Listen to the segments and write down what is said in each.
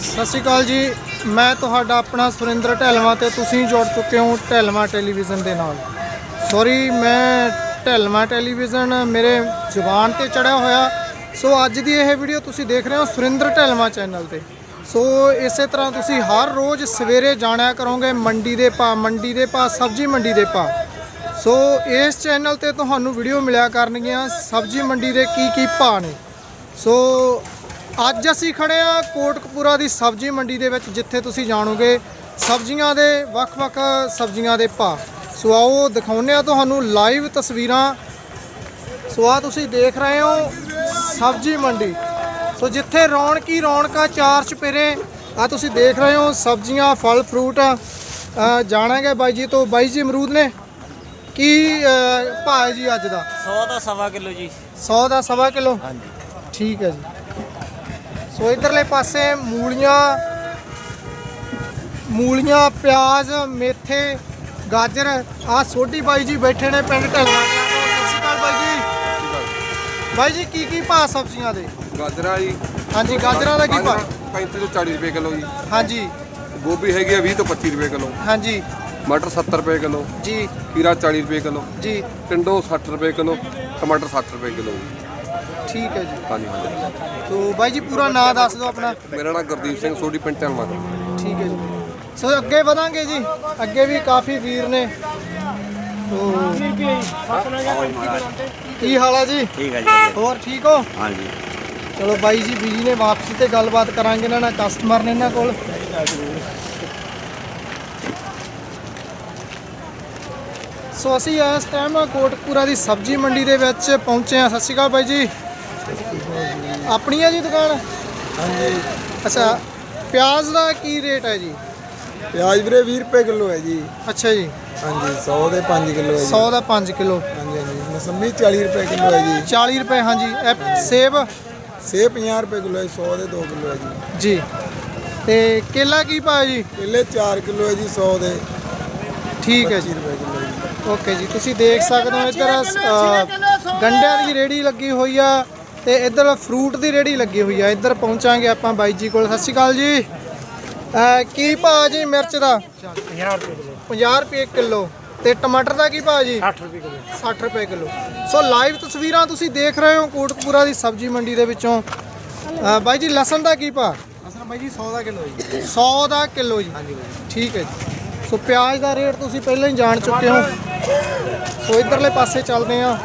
ਸਤਿ ਸ਼੍ਰੀ ਅਕਾਲ ਜੀ। ਮੈਂ ਤੁਹਾਡਾ ਆਪਣਾ ਸੁਰਿੰਦਰ ਢੈਲਵਾ ਤੇ ਤੁਸੀਂ ਜੁੜ ਚੁੱਕੇ ਹੋ ਢੈਲਵਾ ਟੈਲੀਵਿਜ਼ਨ ਦੇ ਨਾਲ। ਸੌਰੀ ਮੈਂ ਢੈਲਵਾ ਟੈਲੀਵਿਜ਼ਨ ਮੇਰੇ ਜ਼ੁਬਾਨ ਤੇ ਚੜਿਆ ਹੋਇਆ। ਸੋ ਅੱਜ ਦੀ ਇਹ ਵੀਡੀਓ ਤੁਸੀਂ ਦੇਖ ਰਹੇ ਹੋ ਸੁਰਿੰਦਰ ਢੈਲਵਾ ਚੈਨਲ ਤੇ। ਸੋ ਇਸੇ ਤਰ੍ਹਾਂ ਤੁਸੀਂ ਹਰ ਰੋਜ਼ ਸਵੇਰੇ ਜਾਣਿਆ ਕਰੋਗੇ ਮੰਡੀ ਦੇ ਭਾਅ, ਮੰਡੀ ਦੇ ਭਾਅ, ਸਬਜ਼ੀ ਮੰਡੀ ਦੇ ਭਾਅ। ਸੋ ਇਸ ਚੈਨਲ ਤੇ ਤੁਹਾਨੂੰ ਵੀਡੀਓ ਮਿਲਿਆ ਕਰਨਗੀਆਂ ਸਬਜ਼ੀ ਮੰਡੀ ਦੇ ਕੀ ਕੀ ਭਾਅ ਨੇ। ਸੋ ਅੱਜ ਅਸੀਂ ਖੜੇ ਆ ਕੋਟਕਪੂਰਾ ਦੀ ਸਬਜ਼ੀ ਮੰਡੀ ਦੇ ਵਿੱਚ ਜਿੱਥੇ ਤੁਸੀਂ ਜਾਣੋਗੇ ਸਬਜ਼ੀਆਂ ਦੇ ਵੱਖ-ਵੱਖ ਸਬਜ਼ੀਆਂ ਦੇ ਭਾਅ। ਸੋ ਆਓ ਦਿਖਾਉਂਦੇ ਆ ਤੁਹਾਨੂੰ ਲਾਈਵ ਤਸਵੀਰਾਂ। ਸੋ ਆ ਤੁਸੀਂ ਦੇਖ ਰਹੇ ਹੋ ਸਬਜ਼ੀ ਮੰਡੀ। ਸੋ ਜਿੱਥੇ ਰੌਣਕੀ ਰੌਣਕਾ ਚਾਰ ਚਪੇਰੇ ਆ ਤੁਸੀਂ ਦੇਖ ਰਹੇ ਹੋ ਸਬਜ਼ੀਆਂ ਫਲ ਫਰੂਟ ਜਾਣਾਂਗੇ ਬਾਈ ਜੀ ਤੋਂ। ਬਾਈ ਜੀ ਅਮਰੂਦ ਨੇ? ਕੀ ਭਾਅ ਹੈ ਜੀ ਅੱਜ ਦਾ? 100 ਦਾ ਸਵਾ ਕਿਲੋ ਜੀ। 100 ਦਾ ਸਵਾ ਕਿਲੋ? ਹਾਂਜੀ। ਠੀਕ ਹੈ ਜੀ। ਸੋ ਇਧਰਲੇ ਪਾਸੇ ਮੂਲੀਆਂ ਮੂਲੀਆਂ ਪਿਆਜ਼ ਮੇਥੇ ਗਾਜਰ ਆ ਸੋਢੀ ਬਾਈ ਜੀ ਬੈਠੇ ਨੇ ਪਿੰਡ ਢਲਵਾ ਸਤਿ ਸ਼੍ਰੀ ਅਕਾਲ ਬਾਈ ਜੀ। ਬਾਈ ਜੀ ਕੀ ਕੀ ਭਾਅ ਸਬਜ਼ੀਆਂ ਦੇ? ਗਾਜਰਾਂ ਜੀ। ਹਾਂਜੀ ਗਾਜਰਾਂ ਦਾ ਕੀ ਭਾਅ? 35 ਤੋਂ 40 ਰੁਪਏ ਕਿਲੋ ਜੀ। ਹਾਂਜੀ। ਗੋਭੀ ਹੈਗੀ ਆ 20 ਤੋਂ 25 ਰੁਪਏ ਕਿਲੋ। ਹਾਂਜੀ। ਮਟਰ 70 ਰੁਪਏ ਕਿਲੋ। ਜੀ। ਖੀਰਾ 40 ਰੁਪਏ ਕਿਲੋ। ਜੀ। ਟਿੰਡੋ 60 ਰੁਪਏ ਕਿਲੋ। ਟਮਾਟਰ 60 ਰੁਪਏ ਕਿਲੋ। ਠੀਕ ਹੈ ਜੀ। ਹਾਂਜੀ ਹਾਂਜੀ। ਸੋ ਬਾਈ ਜੀ ਪੂਰਾ ਨਾਂ ਦੱਸ ਦਿਓ ਆਪਣਾ। ਮੇਰਾ ਨਾਮ ਗੁਰਦੀਪ ਸਿੰਘ ਸੋਢੀ ਪਿੰਡ ਢਲਵਾ ਠੀਕ ਹੈ ਜੀ। ਸੋ ਅੱਗੇ ਵਧਾਂਗੇ ਜੀ। ਅੱਗੇ ਵੀ ਕਾਫੀ ਵੀਰ ਨੇ। ਸੋ ਕੀ ਹਾਲ ਆ ਜੀ? ਠੀਕ ਹੈ ਜੀ। ਹੋਰ ਠੀਕ ਹੋ? ਹਾਂਜੀ। ਚਲੋ ਬਾਈ ਜੀ ਬਿਜ਼ੀ ਨੇ ਵਾਪਸੀ ਤੇ ਗੱਲਬਾਤ ਕਰਾਂਗੇ ਇਹਨਾਂ ਨਾਲ ਕਸਟਮਰ ਨੇ ਇਹਨਾਂ ਕੋਲ। ਸੋ ਅਸੀਂ ਇਸ ਟਾਈਮ ਕੋਟਕਪੂਰਾ ਦੀ ਸਬਜ਼ੀ ਮੰਡੀ ਦੇ ਵਿੱਚ ਪਹੁੰਚੇ ਹਾਂ। ਸਤਿ ਸ਼੍ਰੀ ਅਕਾਲ ਬਾਈ ਜੀ। ਆਪਣੀ ਹੈ ਜੀ ਦੁਕਾਨ? ਹਾਂਜੀ। ਅੱਛਾ ਪਿਆਜ਼ ਦਾ ਕੀ ਰੇਟ ਹੈ ਜੀ? ਪਿਆਜ਼ ਵੀਰੇ 20 ਰੁਪਏ ਕਿਲੋ ਹੈ ਜੀ। ਅੱਛਾ ਜੀ। ਹਾਂਜੀ 100 ਦੇ 5 ਕਿਲੋ ਹੈ ਜੀ। 100 ਦਾ 5 ਕਿਲੋ। ਹਾਂਜੀ ਹਾਂਜੀ। ਮਸੰਮੀ 40 ਰੁਪਏ ਕਿਲੋ ਹੈ ਜੀ। 40 ਰੁਪਏ ਹਾਂਜੀ। ਇਹ ਸੇਬ? ਸੇਬ 50 ਰੁਪਏ ਕਿਲੋ ਹੈ 100 ਦੇ 2 ਕਿਲੋ ਹੈ ਜੀ। ਜੀ। ਤੇ ਕੇਲਾ ਕੀ ਭਾਅ ਜੀ? ਕੇਲੇ 4 ਕਿਲੋ ਹੈ ਜੀ 100 ਦੇ ਠੀਕ ਹੈ 25 ਜੀ ਰੁਪਏ ਕਿਲੋ ਓਕੇ ਜੀ। ਤੁਸੀਂ ਦੇਖ ਸਕਦੇ ਹੋ ਇੱਧਰ ਗੰਡਿਆਂ ਦੀ ਰੇੜੀ ਲੱਗੀ ਹੋਈ ਆ। ਤੇ ਇੱਧਰ ਫਰੂਟ ਦੀ ਰੇੜੀ ਲੱਗੀ ਹੋਈ ਆ। ਇੱਧਰ ਪਹੁੰਚਾਂਗੇ ਆਪਾਂ ਬਾਈ ਜੀ ਕੋਲ। ਸਤਿ ਸ਼੍ਰੀ ਅਕਾਲ ਜੀ। ਕੀ ਭਾਅ ਜੀ ਮਿਰਚ ਦਾ? 50 ਰੁਪਏ ਕਿਲੋ। 50 ਰੁਪਏ ਕਿਲੋ। ਤੇ ਟਮਾਟਰ ਦਾ ਕੀ ਭਾਅ ਜੀ? 60 ਰੁਪਏ ਕਿਲੋ। 60 ਰੁਪਏ ਕਿਲੋ। ਸੋ ਲਾਈਵ ਤਸਵੀਰਾਂ ਤੁਸੀਂ ਦੇਖ ਰਹੇ ਹੋ ਕੋਟਕਪੂਰਾ ਦੀ ਸਬਜ਼ੀ ਮੰਡੀ ਦੇ ਵਿੱਚੋਂ। ਬਾਈ ਜੀ ਲਸਣ ਦਾ ਕੀ ਭਾਅ? ਅਸਲ ਬਾਈ ਜੀ 100 ਦਾ ਕਿਲੋ ਜੀ। 100 ਦਾ ਕਿਲੋ ਜੀ। ਠੀਕ ਹੈ ਜੀ। ਸੋ ਪਿਆਜ਼ ਦਾ ਰੇਟ ਤੁਸੀਂ ਪਹਿਲਾਂ ਹੀ ਜਾਣ ਚੁੱਕੇ ਹੋ। ਸੋ ਇਧਰਲੇ ਪਾਸੇ ਚੱਲਦੇ ਆ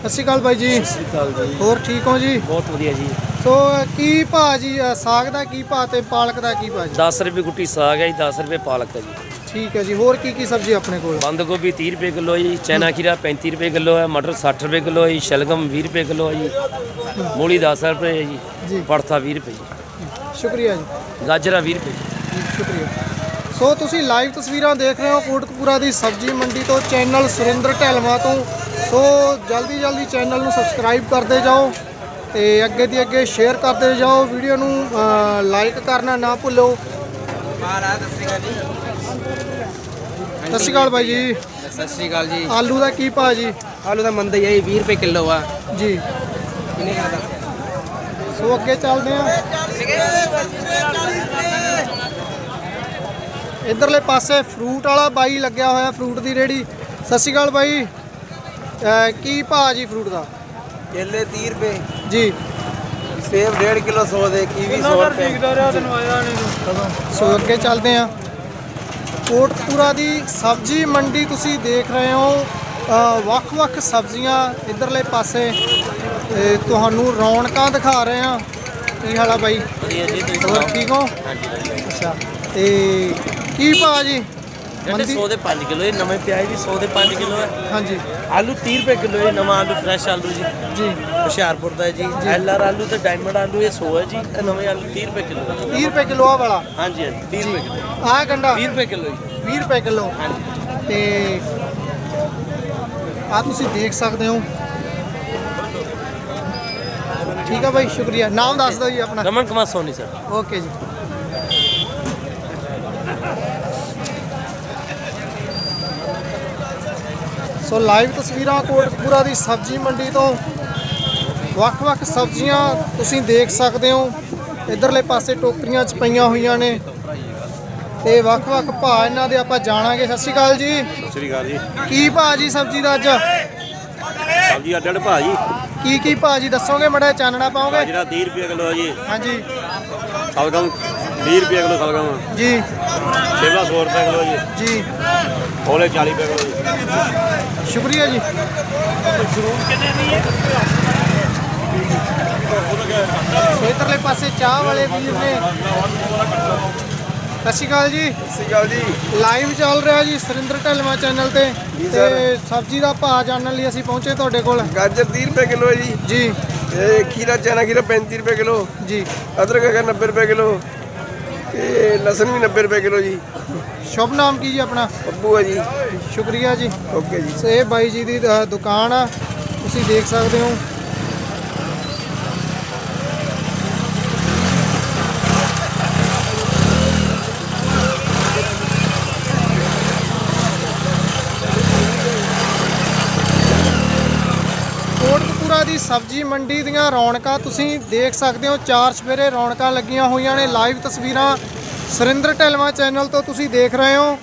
ਸਤਿ ਸ਼੍ਰੀ ਅਕਾਲ ਬਾਈ ਜੀ। ਚੱਲ ਜੀ। ਹੋਰ ਠੀਕ ਹੋ ਜੀ? ਬਹੁਤ ਵਧੀਆ ਜੀ। ਸੋ ਕੀ ਭਾਅ ਜੀ ਅ, ਸਾਗ ਦਾ ਕੀ ਭਾਅ ਤੇ ਪਾਲਕ ਦਾ ਕੀ ਭਾਅ ਜੀ? 10 ਰੁਪਏ ਗੁੱਟੀ ਸਾਗ ਹੈ ਜੀ 10 ਰੁਪਏ ਪਾਲਕ ਹੈ ਜੀ। ਠੀਕ ਹੈ ਜੀ ਹੋਰ ਕੀ ਕੀ ਸਬਜ਼ੀ ਆਪਣੇ ਕੋਲ? ਬੰਦ ਗੋਭੀ 30 ਰੁਪਏ ਕਿਲੋ ਹੈ ਜੀ ਚੈਨਾ ਖੀਰਾ 35 ਰੁਪਏ ਕਿਲੋ ਹੈ ਮਟਰ 60 ਰੁਪਏ ਕਿਲੋ ਹੈ ਜੀ ਸ਼ਲਗਮ 20 ਰੁਪਏ ਕਿਲੋ ਹੈ ਜੀ ਮੂਲੀ 10 ਰੁਪਏ ਹੈ ਜੀ। ਜੀ। ਪੜਥਾ 20 ਰੁਪਏ ਜੀ। ਸ਼ੁਕਰੀਆ ਜੀ। ਗਾਜਰਾ 20 ਰੁਪਏ। ਜੀ ਜੀ, ਸ਼ੁਕਰੀਆ। ਸੋ ਤੁਸੀਂ ਲਾਈਵ ਤਸਵੀਰਾਂ ਦੇਖ ਰਹੇ ਹੋ ਕੋਟਕਪੂਰਾ ਦੀ ਸਬਜ਼ੀ ਮੰਡੀ ਤੋਂ ਚੈਨਲ ਸੁਰਿੰਦਰ ਢੈਲਵਾ ਤੋਂ। ਸੋ ਜਲਦੀ ਜਲਦੀ ਚੈਨਲ ਨੂੰ ਸਬਸਕ੍ਰਾਈਬ ਕਰਦੇ ਜਾਓ ਤੇ ਅੱਗੇ ਦੀ ਅੱਗੇ ਸ਼ੇਅਰ ਕਰਦੇ ਜਾਓ। ਵੀਡੀਓ ਨੂੰ ਲਾਈਕ ਕਰਨਾ ਨਾ ਭੁੱਲੋ। ਸਤਿ ਸ਼੍ਰੀ ਅਕਾਲ ਬਾਈ ਜੀ। ਸਤਿ ਸ਼੍ਰੀ ਅਕਾਲ ਜੀ। ਆਲੂ ਦਾ ਕੀ ਭਾਅ ਜੀ? ਆਲੂ ਦਾ ਮੰਦਾ ਹੀ ਹੈ 20 ਰੁਪਏ ਕਿਲੋ ਆ। ਜੀ। ਕਿੰਨੇ ਕਰਦਾ ਸੋ ਅੱਗੇ ਚੱਲਦੇ ਆ। ਇਧਰਲੇ ਪਾਸੇ ਫਰੂਟ ਵਾਲਾ ਬਾਈ ਲੱਗਿਆ ਹੋਇਆ ਫਰੂਟ ਦੀ ਰੇੜੀ ਸਤਿ ਸ਼੍ਰੀ ਅਕਾਲ ਬਾਈ। ਅਹ ਕੀ ਭਾਅ ਜੀ ਫਰੂਟ ਦਾ? ਕੇਲੇ 30 ਰੁਪਏ। ਜੀ। ਸੇਬ 1.5 ਕਿਲੋ 100 ਦੇ ਕੀਵੀ 100 ਰੁਪਏ। ਸੋ ਅੱਗੇ ਚੱਲਦੇ ਆ ਕੋਟਪੂਰਾ ਦੀ ਸਬਜ਼ੀ ਮੰਡੀ ਤੁਸੀਂ ਦੇਖ ਰਹੇ ਹੋ। ਅ, ਵੱਖ-ਵੱਖ ਸਬਜ਼ੀਆਂ ਇਧਰਲੇ ਪਾਸੇ। ਤੇ ਤੁਹਾਨੂੰ ਰੌਣਕਾਂ ਦਿਖਾ ਰਹੇ ਆ ਕੀ ਹਾਲ ਆ ਬਾਈ? ਵਧੀਆ ਜੀ ਤੁਸੀਂ ਹੋਰ ਠੀਕ ਹੋ? ਹਾਂਜੀ ਅੱਛਾ। ਤੇ ਕੀ ਭਾਅ ਜੀ? ਜਿਹੜੇ ਮੰਦੀ 100 ਦੇ 5 ਕਿਲੋ ਇਹ ਨਵੇਂ ਪਿਆਜ਼ ਵੀ 100 ਦੇ 5 ਕਿਲੋ ਹੈ। ਹਾਂਜੀ। ਆਲੂ 30 ਰੁਪਏ ਕਿਲੋ ਹੈ ਨਵਾਂ ਆਲੂ ਫਰੈਸ਼ ਆਲੂ ਜੀ। ਜੀ। ਹੁਸ਼ਿਆਰਪੁਰ ਦਾ ਹੈ ਜੀ। ਐਲ ਆਰ ਆਲੂ ਤੇ ਡਾਇਮੰਡ ਆਲੂ ਇਹ 100 ਹੈ ਜੀ। ਇਹ ਨਵੇਂ ਆਲੂ 30 ਰੁਪਏ ਕਿਲੋ 30 ਰੁਪਏ ਕਿਲੋ ਆ ਵਾਲਾ? ਹਾਂਜੀ ਹਾਂਜੀ 30 ਰੁਪਏ ਕਿਲੋ ਆਹ ਗੰਡਾ 20 ਰੁਪਏ ਕਿਲੋ ਜੀ। 20 ਰੁਪਏ ਕਿਲੋ। ਹਾਂਜੀ। ਤੇ ਆ ਤੁਸੀਂ ਦੇਖ ਸਕਦੇ ਹੋ। ਠੀਕ ਆ ਬਾਈ ਸ਼ੁਕਰੀਆ। ਨਾਮ ਦੱਸ ਦਿਓ ਜੀ ਆਪਣਾ। ਰਮਨ ਕੁਮਾਰ ਸੋਨੀ ਸਰ ਓਕੇ ਜੀ। ਸੋ ਲਾਈਵ ਤਸਵੀਰਾਂ ਕੋਟਕਪੂਰਾ ਦੀ ਸਬਜ਼ੀ ਮੰਡੀ ਤੋਂ। ਵੱਖ-ਵੱਖ ਸਬਜ਼ੀਆਂ ਤੁਸੀਂ ਦੇਖ ਸਕਦੇ ਹੋ। ਇਧਰਲੇ ਪਾਸੇ ਟੋਕਰੀਆਂ ਚ ਪਈਆਂ ਹੋਈਆਂ ਨੇ। ਤੇ ਵੱਖ-ਵੱਖ ਭਾਅ ਇਹਨਾਂ ਦੇ ਆਪਾਂ ਜਾਣਾਂਗੇ। ਸਤਿ ਸ਼੍ਰੀ ਅਕਾਲ ਜੀ। ਸਤਿ ਸ੍ਰੀ ਅਕਾਲ ਜੀ। ਕੀ ਭਾਅ ਜੀ ਸਬਜ਼ੀ ਦਾ ਅੱਜ? ਸਬਜ਼ੀ ਅੱਡ ਅੱਡ ਭਾਅ ਜੀ। ਕੀ ਕੀ ਭਾਅ ਜੀ? ਦੱਸੋਗੇ ਮੜਾ ਚਾਨਣਾ ਪਾਓਗੇ? ਬਾਜਰਾ 30 ਰੁਪਏ ਕਿਲੋ ਹੈ ਜੀ। ਹਾਂਜੀ। ਸਲਗਮ 20 ਰੁਪਏ ਕਿਲੋ ਸਲਗਮ ਜੀ। ਸ਼ਿਮਲਾ 100 ਰੁਪਏ ਕਿਲੋ ਜੀ। ਜੀ। ਓਲੇ 40 ਰੁਪਏ ਕਿਲੋ ਜੀ। ਸ਼ੁਕਰੀਆ ਜੀ। ਸੋ ਇਧਰਲੇ ਪਾਸੇ ਚਾਹ ਵਾਲੇ ਵੀਰ ਨੇ। ਸਤਿ ਸ਼੍ਰੀ ਅਕਾਲ ਜੀ। ਸਤਿ ਸ਼੍ਰੀ ਅਕਾਲ ਜੀ। ਲਾਈਵ ਚੱਲ ਰਿਹਾ ਜੀ ਸੁਰਿੰਦਰ ਢਲਵਾ ਚੈਨਲ ਤੇ। ਤੇ ਸਬਜ਼ੀ ਦਾ ਭਾਅ ਜਾਣਨ ਲਈ ਅਸੀਂ ਪਹੁੰਚੇ ਤੁਹਾਡੇ ਕੋਲ। ਗਾਜਰ 30 ਰੁਪਏ ਕਿਲੋ ਹੈ ਜੀ। ਜੀ। ਤੇ ਖੀਰਾ ਚਨਾ ਖੀਰਾ 35 ਰੁਪਏ ਕਿਲੋ। ਜੀ। ਅਦਰਕ ਹੈਗਾ 90 ਰੁਪਏ ਕਿਲੋ। ਤੇ ਲਸਣ ਵੀ 90 ਰੁਪਏ ਕਿਲੋ ਜੀ। ਸ਼ੁਭ ਨਾਮ ਕੀ ਜੀ ਆਪਣਾ? ਪੱਪੂ ਹੈ ਜੀ। ਸ਼ੁਕਰੀਆ ਜੀ। ਓਕੇ ਜੀ। ਸੋ ਇਹ ਬਾਈ ਜੀ ਦੀ ਅ, ਦੁਕਾਨ ਆ। ਤੁਸੀਂ ਦੇਖ ਸਕਦੇ ਹੋ। ਕੋਟਕਪੂਰਾ ਦੀ ਸਬਜ਼ੀ ਮੰਡੀ ਦੀਆਂ ਰੌਣਕਾਂ ਤੁਸੀਂ ਦੇਖ ਸਕਦੇ ਹੋ। ਚਾਰ ਸਵੇਰੇ ਰੌਣਕਾਂ ਲੱਗੀਆਂ ਹੋਈਆਂ ਨੇ। ਲਾਈਵ ਤਸਵੀਰਾਂ ਸੁਰਿੰਦਰ ਢਲਵਾ ਚੈਨਲ ਤੋਂ ਤੁਸੀਂ ਦੇਖ ਰਹੇ ਹੋ।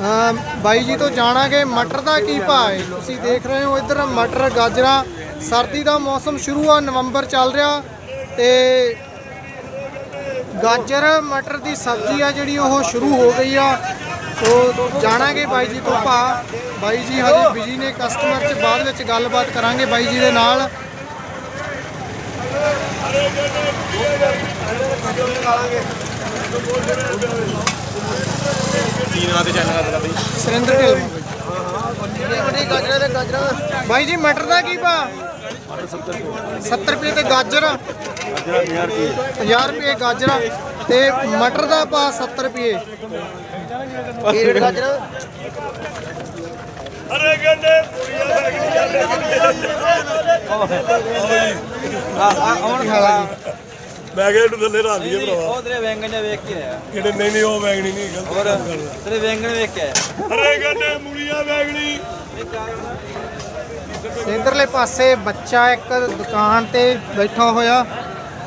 ਅਮ, ਬਾਈ ਜੀ ਤੋਂ ਜਾਣਾਂਗੇ ਮਟਰ ਦਾ ਕੀ ਭਾਅ ਹੈ। ਤੁਸੀਂ ਦੇਖ ਰਹੇ ਹੋ ਇੱਧਰ ਮਟਰ, ਗਾਜਰਾ, ਸਰਦੀ ਦਾ ਮੌਸਮ ਸ਼ੁਰੂ ਆ, ਨਵੰਬਰ ਚੱਲ ਰਿਹਾ ਤੇ ਗਾਜਰ ਮਟਰ ਦੀ ਸਬਜ਼ੀ ਆ ਜਿਹੜੀ ਉਹ ਸ਼ੁਰੂ ਹੋ ਗਈ ਆ। ਸੋ ਜਾਣਾਂਗੇ ਬਾਈ ਜੀ ਤੋਂ ਭਾਅ ਬਾਈ ਜੀ ਹਜੇ ਬਿਜ਼ੀ ਨੇ ਕਸਟਮਰ 'ਚ ਬਾਅਦ ਵਿੱਚ ਗੱਲਬਾਤ ਕਰਾਂਗੇ ਬਾਈ ਜੀ ਦੇ ਨਾਲ। ਸੁਰਿੰਦਰ ਢਿੱਲ ਬਾਈ ਜੀ ਮਟਰ ਦਾ ਕੀ ਭਾਅ 70 ਰੁਪਏ ਤੇ ਗਾਜਰ ਬਾਜਰਾ 50 ਰੁਪਏ 50 ਰੁਪਏ ਗਾਜਰਾਂ ਤੇ ਮਟਰ ਦਾ ਭਾਅ 70 ਰੁਪਏ। ਕੀ ਰੇਟ ਗਾਜਰਾਂ ਕੀ ਹਾਲ ਆ। ਜੀ ਮੈਂ ਕਿਹਾ ਇਹਨੂੰ ਥੱਲੇ ਰੱਖ ਲਈਏ ਭਰਾਵਾ। ਉਹ ਤੇਰੇ ਵੈਂਗਣ ਵੇਖ ਕੇ ਆਇਆ। ਕਿਹੜੇ ਨਹੀਂ ਨਹੀਂ ਉਹ ਵੈਗਣੀ ਨਹੀਂ ਗਲਤ ਹੋਰ ਤੇਰੇ ਵੈਂਗਣ ਵੇਖ ਕੇ ਆਇਆ। ਅਰੇ ਗੰਨੇ ਮੁੜੀਆਂ ਵੈਗਣੀ ਇਧਰਲੇ ਪਾਸੇ ਬੱਚਾ ਇੱਕ ਦੁਕਾਨ ਤੇ ਬੈਠਾ ਹੋਇਆ।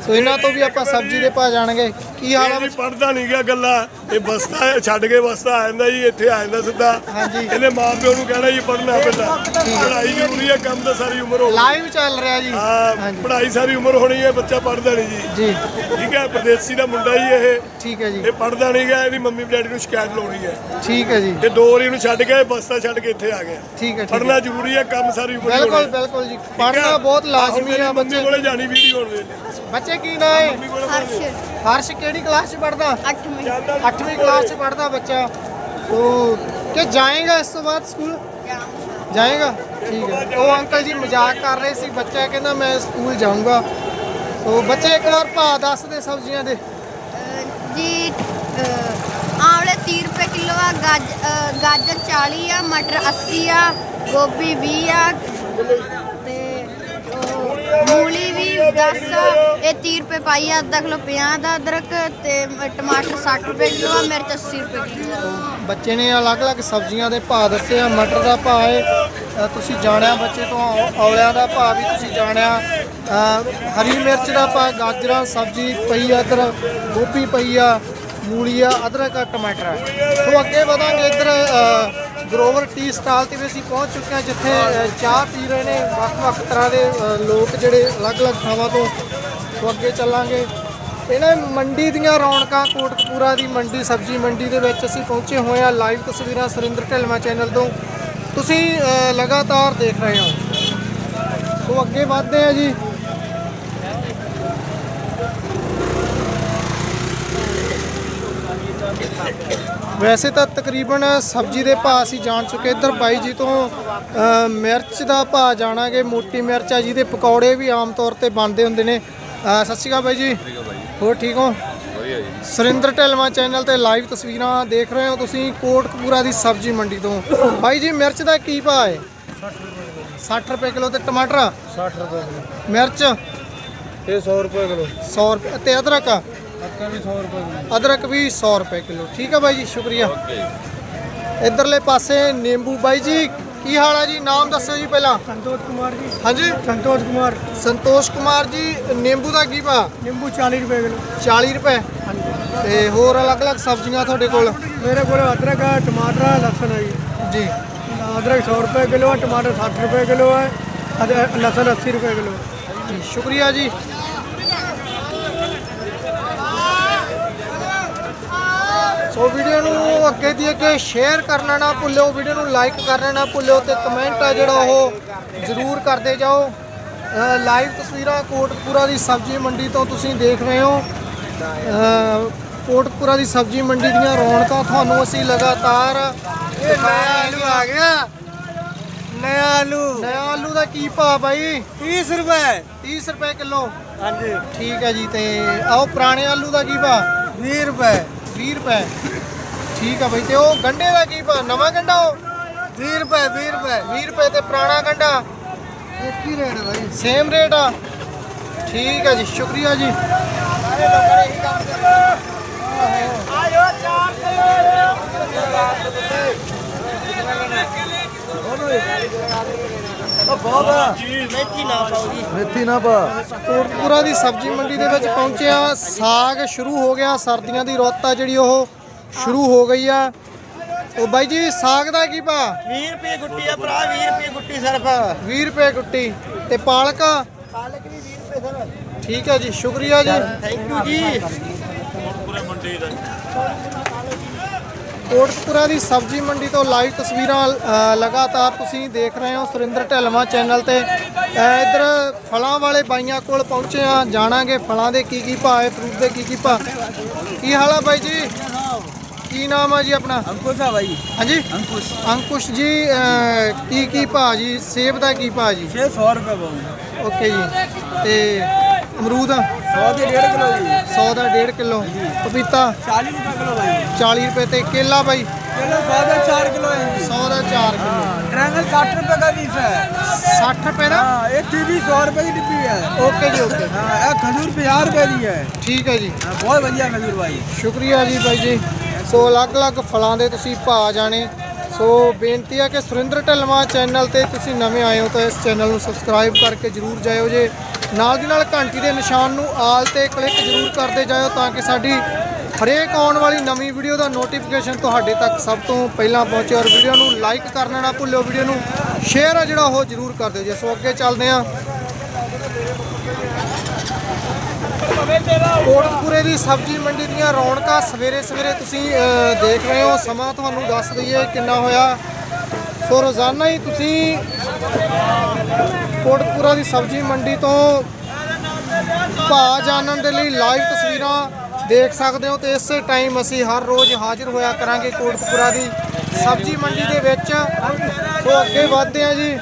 ਸੋ ਇਹਨਾਂ ਤੋਂ ਵੀ ਆਪਾਂ ਸਬਜ਼ੀ ਦੇ ਭਾਅ ਜਾਣਗੇ। ਕੀ ਹਾਲ ਆ ਇਹ ਪੜਦਾ ਨਹੀਂ ਗਿਆ ਗੱਲਾਂ। ਇਹ ਬਸਤਾ ਹੈ, ਛੱਡ ਕੇ ਬਸਤਾ ਆ ਜਾਂਦਾ ਜੀ ਇੱਥੇ ਆ ਜਾਂਦਾ ਸਿੱਧਾ। ਹਾਂਜੀ। ਇਹਨੇ ਮਾਂ ਪਿਓ ਨੂੰ ਕਹਿਣਾ ਜੀ ਪੜਨਾ ਪਹਿਲਾਂ। ਪੜ੍ਹਾਈ ਜ਼ਰੂਰੀ ਹੈ ਕੰਮ ਤਾਂ ਸਾਰੀ ਉਮਰ ਹੋ ਲਾਈਵ ਚੱਲ ਰਿਹਾ ਜੀ। ਹਾਂ। ਪੜ੍ਹਾਈ ਸਾਰੀ ਉਮਰ ਹੋਣੀ ਹੈ ਬੱਚਾ ਪੜਦਾ ਨਹੀਂ ਜੀ। ਜੀ। ਠੀਕ ਹੈ ਪਰਦੇਸੀ ਦਾ ਮੁੰਡਾ ਹੀ ਇਹ। ਠੀਕ ਹੈ ਜੀ। ਇਹ ਪੜਦਾ ਨਹੀਂ ਗਿਆ ਇਹਦੀ ਮੰਮੀ ਡੈਡੀ ਨੂੰ ਸ਼ਿਕਾਇਤ ਲਾਉਣੀ ਹੈ। ਠੀਕ ਹੈ ਜੀ। ਇਹ ਦੋ ਵਾਰੀ ਨੂੰ ਛੱਡ ਕੇ ਬਸਤਾ ਛੱਡ ਕੇ ਇੱਥੇ ਆ ਗਿਆ। ਠੀਕ ਹੈ ਹੈ। ਪੜਨਾ ਜ਼ਰੂਰੀ ਹੈ ਕੰਮ ਸਾਰੀ ਉਮਰ ਹੀ ਬਿਲਕੁਲ ਹੈ। ਬਿਲਕੁਲ ਜੀ। ਪੜ੍ਹਨਾ ਬਹੁਤ ਲਾਜ਼ਮੀ ਮੰਮੀ ਬੱਚੇ। ਕੋਲੇ ਜਾਣੀ ਵੀਡੀਓ ਹੋਣ ਦੇ ਬੱਚੇ ਕੀ ਨਾਂ ਹੈ? ਹਰਸ਼। ਹਰਸ਼ ਕਿਹੜੀ ਕਲਾਸ 'ਚ ਪੜਦਾ ਅੱਠਵੀਂ। 8ਵੀਂ ਕਲਾਸ 'ਚ ਪੜਦਾ ਬੱਚਾ। ਤੋ ਕਿ ਜਾਏਗਾ ਇਸ ਤੋਂ ਬਾਅਦ ਸਕੂਲ? ਜਾਏਗਾ? ਠੀਕ ਹੈ। ਉਹ ਅੰਕਲ ਜੀ ਮਜ਼ਾਕ ਕਰ ਰਹੇ ਸੀ। ਬੱਚਾ ਕਹਿੰਦਾ ਮੈਂ ਸਕੂਲ ਜਾਊਂਗਾ। ਸੋ ਬੱਚੇ ਇੱਕ ਵਾਰ ਭਾਅ ਦੱਸ ਦੇ ਸਬਜ਼ੀਆਂ ਦੇ। ਜੀ ਆਵਲੇ 30 ਰੁਪਏ ਕਿਲੋ ਆ। ਗਾਜਰ 40 ਆ ਮਟਰ 80 ਆ ਗੋਭੀ 20 ਆ। ਉਹ ਮੂਲੀ ਵੀ 10 ਇਹ 30 ਰੁਪਏ ਪਾਈ ਆ, ਅੱਧਾ ਕਿਲੋ 50 ਦਾ ਅਦਰਕ ਤੇ ਟਮਾਟਰ 60 ਰੁਪਏ ਕਿਲੋ ਆ, ਮਿਰਚ 80 ਰੁਪਏ ਕਿਲੋ ਬੱਚੇ ਨੇ ਅਲੱਗ-ਅਲੱਗ ਸਬਜ਼ੀਆਂ ਦੇ ਭਾਅ ਦੱਸੇ ਆ, ਮਟਰ ਦਾ ਭਾਅ ਹੈ ਤੁਸੀਂ ਜਾਣਿਆ ਬੱਚੇ ਤੋਂ ਔਲਿਆਂ ਦਾ ਭਾਅ ਵੀ ਤੁਸੀਂ ਜਾਣਿਆ ਹਰੀ ਮਿਰਚ ਦਾ ਭਾਅ, ਗਾਜਰਾਂ, ਸਬਜ਼ੀ ਪਈ ਆ ਇੱਧਰ, ਗੋਭੀ ਪਈ ਆ, ਮੂਲੀ ਆ, ਅਦਰਕ ਟਮਾਟਰ ਆ। ਸੋ ਅੱਗੇ ਵਧਾਂਗੇ ਇੱਧਰ ਗਰੋਵਰ ਟੀ ਸਟਾਲ ਤੇ ਵੀ ਅਸੀਂ ਪਹੁੰਚ ਚੁੱਕੇ ਹਾਂ, ਜਿੱਥੇ ਚਾਹ ਪੀ ਰਹੇ ਨੇ ਵੱਖ-ਵੱਖ ਤਰ੍ਹਾਂ ਦੇ ਲੋਕ ਜਿਹੜੇ ਅਲੱਗ-ਅਲੱਗ ਥਾਵਾਂ ਤੋਂ ਸੋ ਅੱਗੇ ਚੱਲਾਂਗੇ। ਇਹਨਾਂ ਮੰਡੀ ਦੀਆਂ ਰੌਣਕਾਂ, ਕੋਟਕਪੂਰਾ ਦੀ ਮੰਡੀ, ਸਬਜ਼ੀ ਮੰਡੀ ਦੇ ਵਿੱਚ ਅਸੀਂ ਪਹੁੰਚੇ ਹੋਏ ਹਾਂ। ਲਾਈਵ ਤਸਵੀਰਾਂ ਸੁਰਿੰਦਰ ਢਿਲਮਾ ਚੈਨਲ ਤੋਂ। ਤੁਸੀਂ ਲਗਾਤਾਰ ਦੇਖ ਰਹੇ ਹੋ। ਸੋ ਅੱਗੇ ਵਧਦੇ ਆ ਜੀ। ਵੈਸੇ ਤਾਂ ਤਕਰੀਬਨ ਸਬਜ਼ੀ ਦੇ ਭਾਅ ਅਸੀਂ ਜਾਣ ਚੁੱਕੇ ਇੱਧਰ ਬਾਈ ਜੀ ਤੋਂ ਅ, ਮਿਰਚ ਦਾ ਭਾਅ ਜਾਣਾਂਗੇ ਮੋਟੀ ਮਿਰਚ ਆ ਜਿਹਦੇ ਪਕੌੜੇ ਵੀ ਆਮ ਤੌਰ ਤੇ ਬਣਦੇ ਹੁੰਦੇ ਨੇ। ਅ, ਸਤਿ ਸ਼੍ਰੀ ਅਕਾਲ ਬਾਈ ਜੀ। ਹੋਰ ਠੀਕ ਹੋ? ਸੁਰਿੰਦਰ ਢਿਲਵਾ ਚੈਨਲ ਤੇ ਲਾਈਵ ਤਸਵੀਰਾਂ ਦੇਖ ਰਹੇ ਹੋ ਤੁਸੀਂ ਕੋਟਕਪੂਰਾ ਦੀ ਸਬਜ਼ੀ ਮੰਡੀ ਤੋਂ। ਬਾਈ ਜੀ ਮਿਰਚ ਦਾ ਕੀ ਭਾਅ ਹੈ? 60 ਰੁਪਏ ਕਿਲੋ। ਤੇ ਟਮਾਟਰ 60 ਰੁਪਏ ਕਿਲੋ। ਮਿਰਚ? ਇਹ 100 ਰੁਪਏ ਕਿਲੋ। 100 ਰੁਪਏ। ਤੇ ਅਦਰਕ ਅੱਕਾ ਵੀ 100 ਰੁਪਏ ਕਿਲੋ। ਅਦਰਕ ਵੀ 100 ਰੁਪਏ ਕਿਲੋ। ਠੀਕ ਹੈ ਬਾਈ ਜੀ ਸ਼ੁਕਰੀਆ। ਇਧਰਲੇ ਪਾਸੇ ਨਿੰਬੂ ਬਾਈ ਜੀ ਕੀ ਹਾਲ ਹੈ ਜੀ? ਨਾਮ ਦੱਸੋ ਜੀ ਪਹਿਲਾਂ। ਸੰਤੋਸ਼ ਕੁਮਾਰ ਜੀ। ਹਾਂਜੀ? ਸੰਤੋਸ਼ ਕੁਮਾਰ। ਸੰਤੋਸ਼ ਕੁਮਾਰ ਜੀ ਨਿੰਬੂ ਦਾ ਕੀ ਭਾਅ? ਨਿੰਬੂ 40 ਰੁਪਏ ਕਿਲੋ। 40 ਰੁਪਏ। ਤੇ ਹੋਰ ਅਲੱਗ-ਅਲੱਗ ਸਬਜ਼ੀਆਂ ਤੁਹਾਡੇ ਕੋਲ? ਮੇਰੇ ਕੋਲ ਅਦਰਕ ਹੈ ਟਮਾਟਰ ਹੈ ਲਸਣ ਹੈ ਜੀ। ਜੀ। ਅਦਰਕ 100 ਰੁਪਏ ਕਿਲੋ ਹੈ ਟਮਾਟਰ 60 ਰੁਪਏ ਕਿਲੋ ਹੈ ਅਤੇ ਲਸਣ 80 ਰੁਪਏ ਕਿਲੋ ਜੀ ਸ਼ੁਕਰੀਆ ਜੀ। ਸੋ ਵੀਡੀਓ ਨੂੰ ਅੱਗੇ ਦੀ ਅੱਗੇ ਸ਼ੇਅਰ ਕਰਨਾ ਨਾ ਭੁੱਲਿਓ ਵੀਡੀਓ ਨੂੰ ਲਾਈਕ ਕਰਨਾ ਨਾ ਭੁੱਲਿਓ ਤੇ ਕਮੈਂਟ ਆ ਜਿਹੜਾ ਉਹ ਜ਼ਰੂਰ ਕਰਦੇ ਜਾਓ। ਲਾਈਵ ਤਸਵੀਰਾਂ ਕੋਟਪੂਰਾ ਦੀ ਸਬਜ਼ੀ ਮੰਡੀ ਤੋਂ ਤੁਸੀਂ ਦੇਖ ਰਹੇ ਹੋ। ਕੋਟਪੂਰਾ ਦੀ ਸਬਜ਼ੀ ਮੰਡੀ ਦੀਆਂ ਰੌਣਕਾਂ ਤੁਹਾਨੂੰ ਅਸੀਂ ਲਗਾਤਾਰ ਇਹ ਨਵਾਂ ਆਲੂ ਆ ਆਲੂ। ਦਾ ਕੀ ਭਾਅ ਬਾਈ? 30 ਰੁਪਏ। 30 ਰੁਪਏ ਕਿਲੋ। ਹਾਂਜੀ। ਠੀਕ ਹੈ ਜੀ ਤੇ ਆਓ ਪੁਰਾਣੇ ਆਲੂ ਦਾ ਕੀ ਭਾਅ? 20 ਰੁਪਏ। भी रुपए। ठीक है भाई तो गंढे का की भा नवा गंडा भी रुपए भी रुपए। भी रुपए पुराना गंडा सेम रेट आ। ठीक है जी शुक्रिया जी। ਬਹੁਤ ਮੇਥੀ ਨਾ ਪਾ। ਕੋਟਪੂਰਾ ਦੀ ਸਬਜ਼ੀ ਮੰਡੀ ਦੇ ਵਿੱਚ ਪਹੁੰਚਿਆ। ਸਾਗ ਸ਼ੁਰੂ ਹੋ ਗਿਆ। ਸਰਦੀਆਂ ਦੀ ਰੁੱਤ ਆ ਜਿਹੜੀ ਉਹ ਸ਼ੁਰੂ ਹੋ ਗਈ ਆ। ਉਹ ਬਾਈ ਜੀ ਸਾਗ ਦਾ ਕੀ ਭਾ 20 ਰੁਪਏ ਗੁੱਟੀ ਆ ਭਰਾ 20 ਰੁਪਏ ਗੁੱਟੀ ਸਿਰਫ। 20 ਰੁਪਏ ਗੁੱਟੀ। ਤੇ ਪਾਲਕ? ਪਾਲਕ ਵੀ 20 ਰੁਪਏ ਸਿਰਫ। ਠੀਕ ਹੈ ਜੀ ਸ਼ੁਕਰੀਆ ਜੀ। ਥੈਂਕ ਯੂ ਜੀ। ਕੋਟਪੂਰੇ ਮੰਡੀ ਦਾ। ਕੋਟਕਪੁਰਾ ਦੀ ਸਬਜ਼ੀ ਮੰਡੀ ਤੋਂ ਲਾਈਵ ਤਸਵੀਰਾਂ ਲਗਾਤਾਰ ਤੁਸੀਂ ਦੇਖ ਰਹੇ ਹੋ ਸੁਰਿੰਦਰ ਢਲਵਾ ਚੈਨਲ ਤੇ। ਇੱਧਰ ਫਲਾਂ ਵਾਲੇ ਬਾਈਆਂ ਕੋਲ ਪਹੁੰਚੇ ਆ ਜਾਣਾਂਗੇ ਫਲਾਂ ਦੇ ਕੀ ਕੀ ਭਾਅ ਹੈ ਫਰੂਟ ਦੇ ਕੀ ਕੀ ਭਾਅ। ਕੀ ਹਾਲ ਆ ਬਾਈ ਜੀ? ਕੀ ਨਾਮ ਆ ਜੀ ਆਪਣਾ? ਅੰਕੁਸ਼ ਆ ਬਾਈ। ਹਾਂਜੀ? ਅੰਕੁਸ਼। ਅੰਕੁਸ਼ ਜੀ ਕੀ ਕੀ ਭਾਅ ਜੀ? ਸੇਬ ਦਾ ਕੀ ਭਾਅ ਜੀ? 600 ਰੁਪਏ ਬਾਊ ਓਕੇ ਜੀ ਤੇ ਅਮਰੂਦ 100 ਦੇ 1.5 ਕਿਲੋ ਜੀ। 100 ਦਾ 1.5 ਕਿਲੋ। ਪਪੀਤਾ। 40 ਰੁਪਏ ਕਿਲੋ ਭਾਈ 40 ਰੁਪਏ ਤੇ ਕੇਲਾ ਭਾਈ ਕੇਲਾ 100 ਦਾ 4 ਕਿਲੋ ਹੈ ਜੀ। 100 ਦਾ 4 ਕਿਲੋ। ਡਰੈਂਗਲ 60 ਰੁਪਏ ਦਾ ਪੀਸ ਹੈ। 60 ਰੁਪਏ ਦਾ ਹਾਂ ਇਹ ਟੀਵੀ 100 ਰੁਪਏ ਦੀ ਡਿੱਪੀ ਹੈ। ਓਕੇ ਜੀ ਓਕੇ। ਹਾਂ ਇਹ ਖਜੂਰ 50 ਰੁਪਏ ਦੀ ਹੈ। ਠੀਕ ਹੈ ਜੀ। ਬਹੁਤ ਵਧੀਆ ਖਜੂਰ ਭਾਈ ਸ਼ੁਕਰੀਆ ਜੀ ਭਾਈ ਜੀ। ਸੋ ਅਲੱਗ-ਅਲੱਗ ਫਲਾਂ ਦੇ ਤੁਸੀਂ ਭਾਅ ਜਾਣੇ। ਸੋ ਬੇਨਤੀ ਹੈ ਕਿ ਸੁਰਿੰਦਰ ਢਲਵਾ ਚੈਨਲ ਤੇ ਤੁਸੀਂ ਨਵੇਂ ਆਏ ਹੋ ਤਾਂ ਇਸ ਚੈਨਲ ਨੂੰ ਸਬਸਕ੍ਰਾਈਬ ਕਰਕੇ ਜਰੂਰ ਜਾਇਓ ਜੇ ਨਾਲ ਦੀ ਨਾਲ ਘੰਟੀ ਦੇ ਨਿਸ਼ਾਨ ਨੂੰ ਆਲ ਤੇ ਕਲਿੱਕ ਜਰੂਰ ਕਰਦੇ ਜਾਇਓ ਤਾਂ ਕਿ ਸਾਡੀ ਹਰੇਕ ਆਉਣ ਵਾਲੀ ਨਵੀਂ ਵੀਡੀਓ ਦਾ ਨੋਟੀਫਿਕੇਸ਼ਨ ਤੁਹਾਡੇ ਤੱਕ ਸਭ ਤੋਂ ਪਹਿਲਾਂ ਪਹੁੰਚੇ ਔਰ ਵੀਡੀਓ ਨੂੰ ਲਾਈਕ ਕਰਨਾ ਨਾ ਭੁੱਲਿਓ, ਵੀਡੀਓ ਨੂੰ ਸ਼ੇਅਰ ਆ ਜਿਹੜਾ ਉਹ ਜਰੂਰ ਕਰ ਦਿਓ ਜੇ। ਸੋ ਅੱਗੇ ਚੱਲਦੇ ਹਾਂ। ਕੋਟਕਪੂਰੇ ਦੀ ਸਬਜ਼ੀ ਮੰਡੀ ਦੀਆਂ ਰੌਣਕਾਂ ਸਵੇਰੇ ਸਵੇਰੇ ਤੁਸੀਂ ਦੇਖ ਰਹੇ ਹੋ। ਸਮਾਂ ਤੁਹਾਨੂੰ ਦੱਸ ਦਈਏ ਕਿੰਨਾ ਹੋਇਆ। ਸੋ ਰੋਜ਼ਾਨਾ ਹੀ ਤੁਸੀਂ ਕੋਟਕਪੂਰਾ ਦੀ ਸਬਜ਼ੀ ਮੰਡੀ ਤੋਂ ਭਾਅ ਜਾਣਨ ਦੇ ਲਈ ਲਾਈਵ ਤਸਵੀਰਾਂ ਦੇਖ ਸਕਦੇ ਹੋ ਤੇ ਇਸੇ ਟਾਈਮ ਅਸੀਂ ਹਰ ਰੋਜ਼ ਹਾਜ਼ਰ ਹੋਇਆ ਕਰਾਂਗੇ ਕੋਟਕਪੂਰਾ ਦੀ ਸਬਜ਼ੀ ਮੰਡੀ ਦੇ ਵਿੱਚ। ਸੋ ਅੱਗੇ ਵਧਦੇ ਹਾਂ ਜੀ।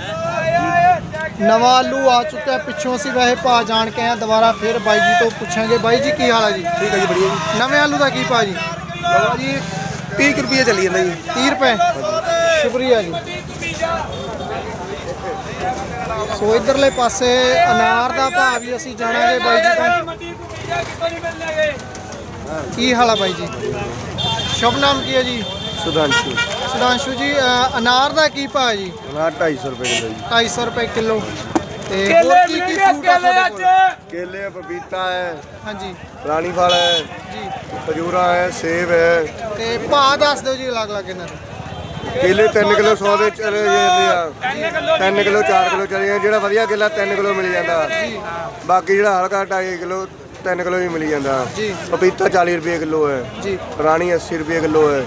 ਨਵਾਂ ਆਲੂ ਆ ਚੁੱਕਾ ਪਿੱਛੋਂ ਅਸੀਂ ਵੈਸੇ ਭਾਅ ਜਾਣ ਕੇ ਆ ਦੁਬਾਰਾ ਫਿਰ ਬਾਈ ਜੀ ਤੋਂ ਪੁੱਛਾਂਗੇ। ਬਾਈ ਜੀ ਕੀ ਹਾਲ ਹੈ ਜੀ? ਠੀਕ ਹੈ ਜੀ ਬੜੀਆ ਜੀ। ਨਵੇਂ ਆਲੂ ਦਾ ਕੀ ਭਾਅ ਜੀ? ਬਾਬਾ ਜੀ 30 ਰੁਪਏ ਚੱਲੀ ਜਾਂਦਾ ਜੀ। 30 ਰੁਪਏ? ਸ਼ੁਕਰੀਆ ਜੀ। ਸੋ ਇਧਰਲੇ ਪਾਸੇ ਅਨਾਰ ਦਾ ਭਾਅ ਵੀ ਅਸੀਂ ਜਾਣਾਂਗੇ ਬਾਈ ਜੀ ਤੋਂ। ਕੀ ਹਾਲ ਆ ਬਾਈ ਜੀ? ਸ਼ੁਭ ਨਾਮ ਕੀ ਹੈ ਜੀ? ਸੁਧਾਂਸ਼ੂ ਸੁਦਾਂਸ਼ੂ ਜੀ ਅ, ਅਨਾਰ ਦਾ ਕੀ ਭਾਅ ਜੀ? ਨਾ 250 ਰੁਪਏ ਕਿਲੋ ਜੀ। 250 ਰੁਪਏ ਕਿਲੋ। ਤੇ ਹੋਰ ਕੀ ਕੀ ਫਰੂਟ ਆ ਤੁਹਾਡੇ ਕੋਲ? ਕੇਲੇ ਆ, ਪਪੀਤਾ ਹੈ ਹਾਂਜੀ। ਰਾਣੀ ਫਲ ਹੈ ਜੀ। ਖਜੂਰਾ ਹੈ ਸੇਬ ਹੈ। ਤੇ ਭਾਅ ਦੱਸ ਦਿਓ ਜੀ ਅਲੱਗ-ਅਲੱਗ ਇਹਨਾਂ ਦੇ। ਕੇਲੇ 3 ਕਿਲੋ 100 ਦੇ ਚਲੇ ਜਾਂਦੇ ਆ। 3 ਕਿਲੋ 4 ਕਿਲੋ ਚਲੇ ਜਾਂਦੇ ਜਿਹੜਾ ਵਧੀਆ ਕੇਲਾ 3 ਕਿਲੋ ਮਿਲ ਜਾਂਦਾ। ਬਾਕੀ ਜਿਹੜਾ ਹਲਕਾ 2.5 ਕਿਲੋ 3 ਕਿਲੋ ਹੀ ਮਿਲ ਜਾਂਦਾ। ਜੀ। ਪਪੀਤਾ 40 ਰੁਪਏ ਕਿਲੋ ਹੈ। ਜੀ। ਰਾਣੀ 80 ਰੁਪਏ ਕਿਲੋ ਹੈ।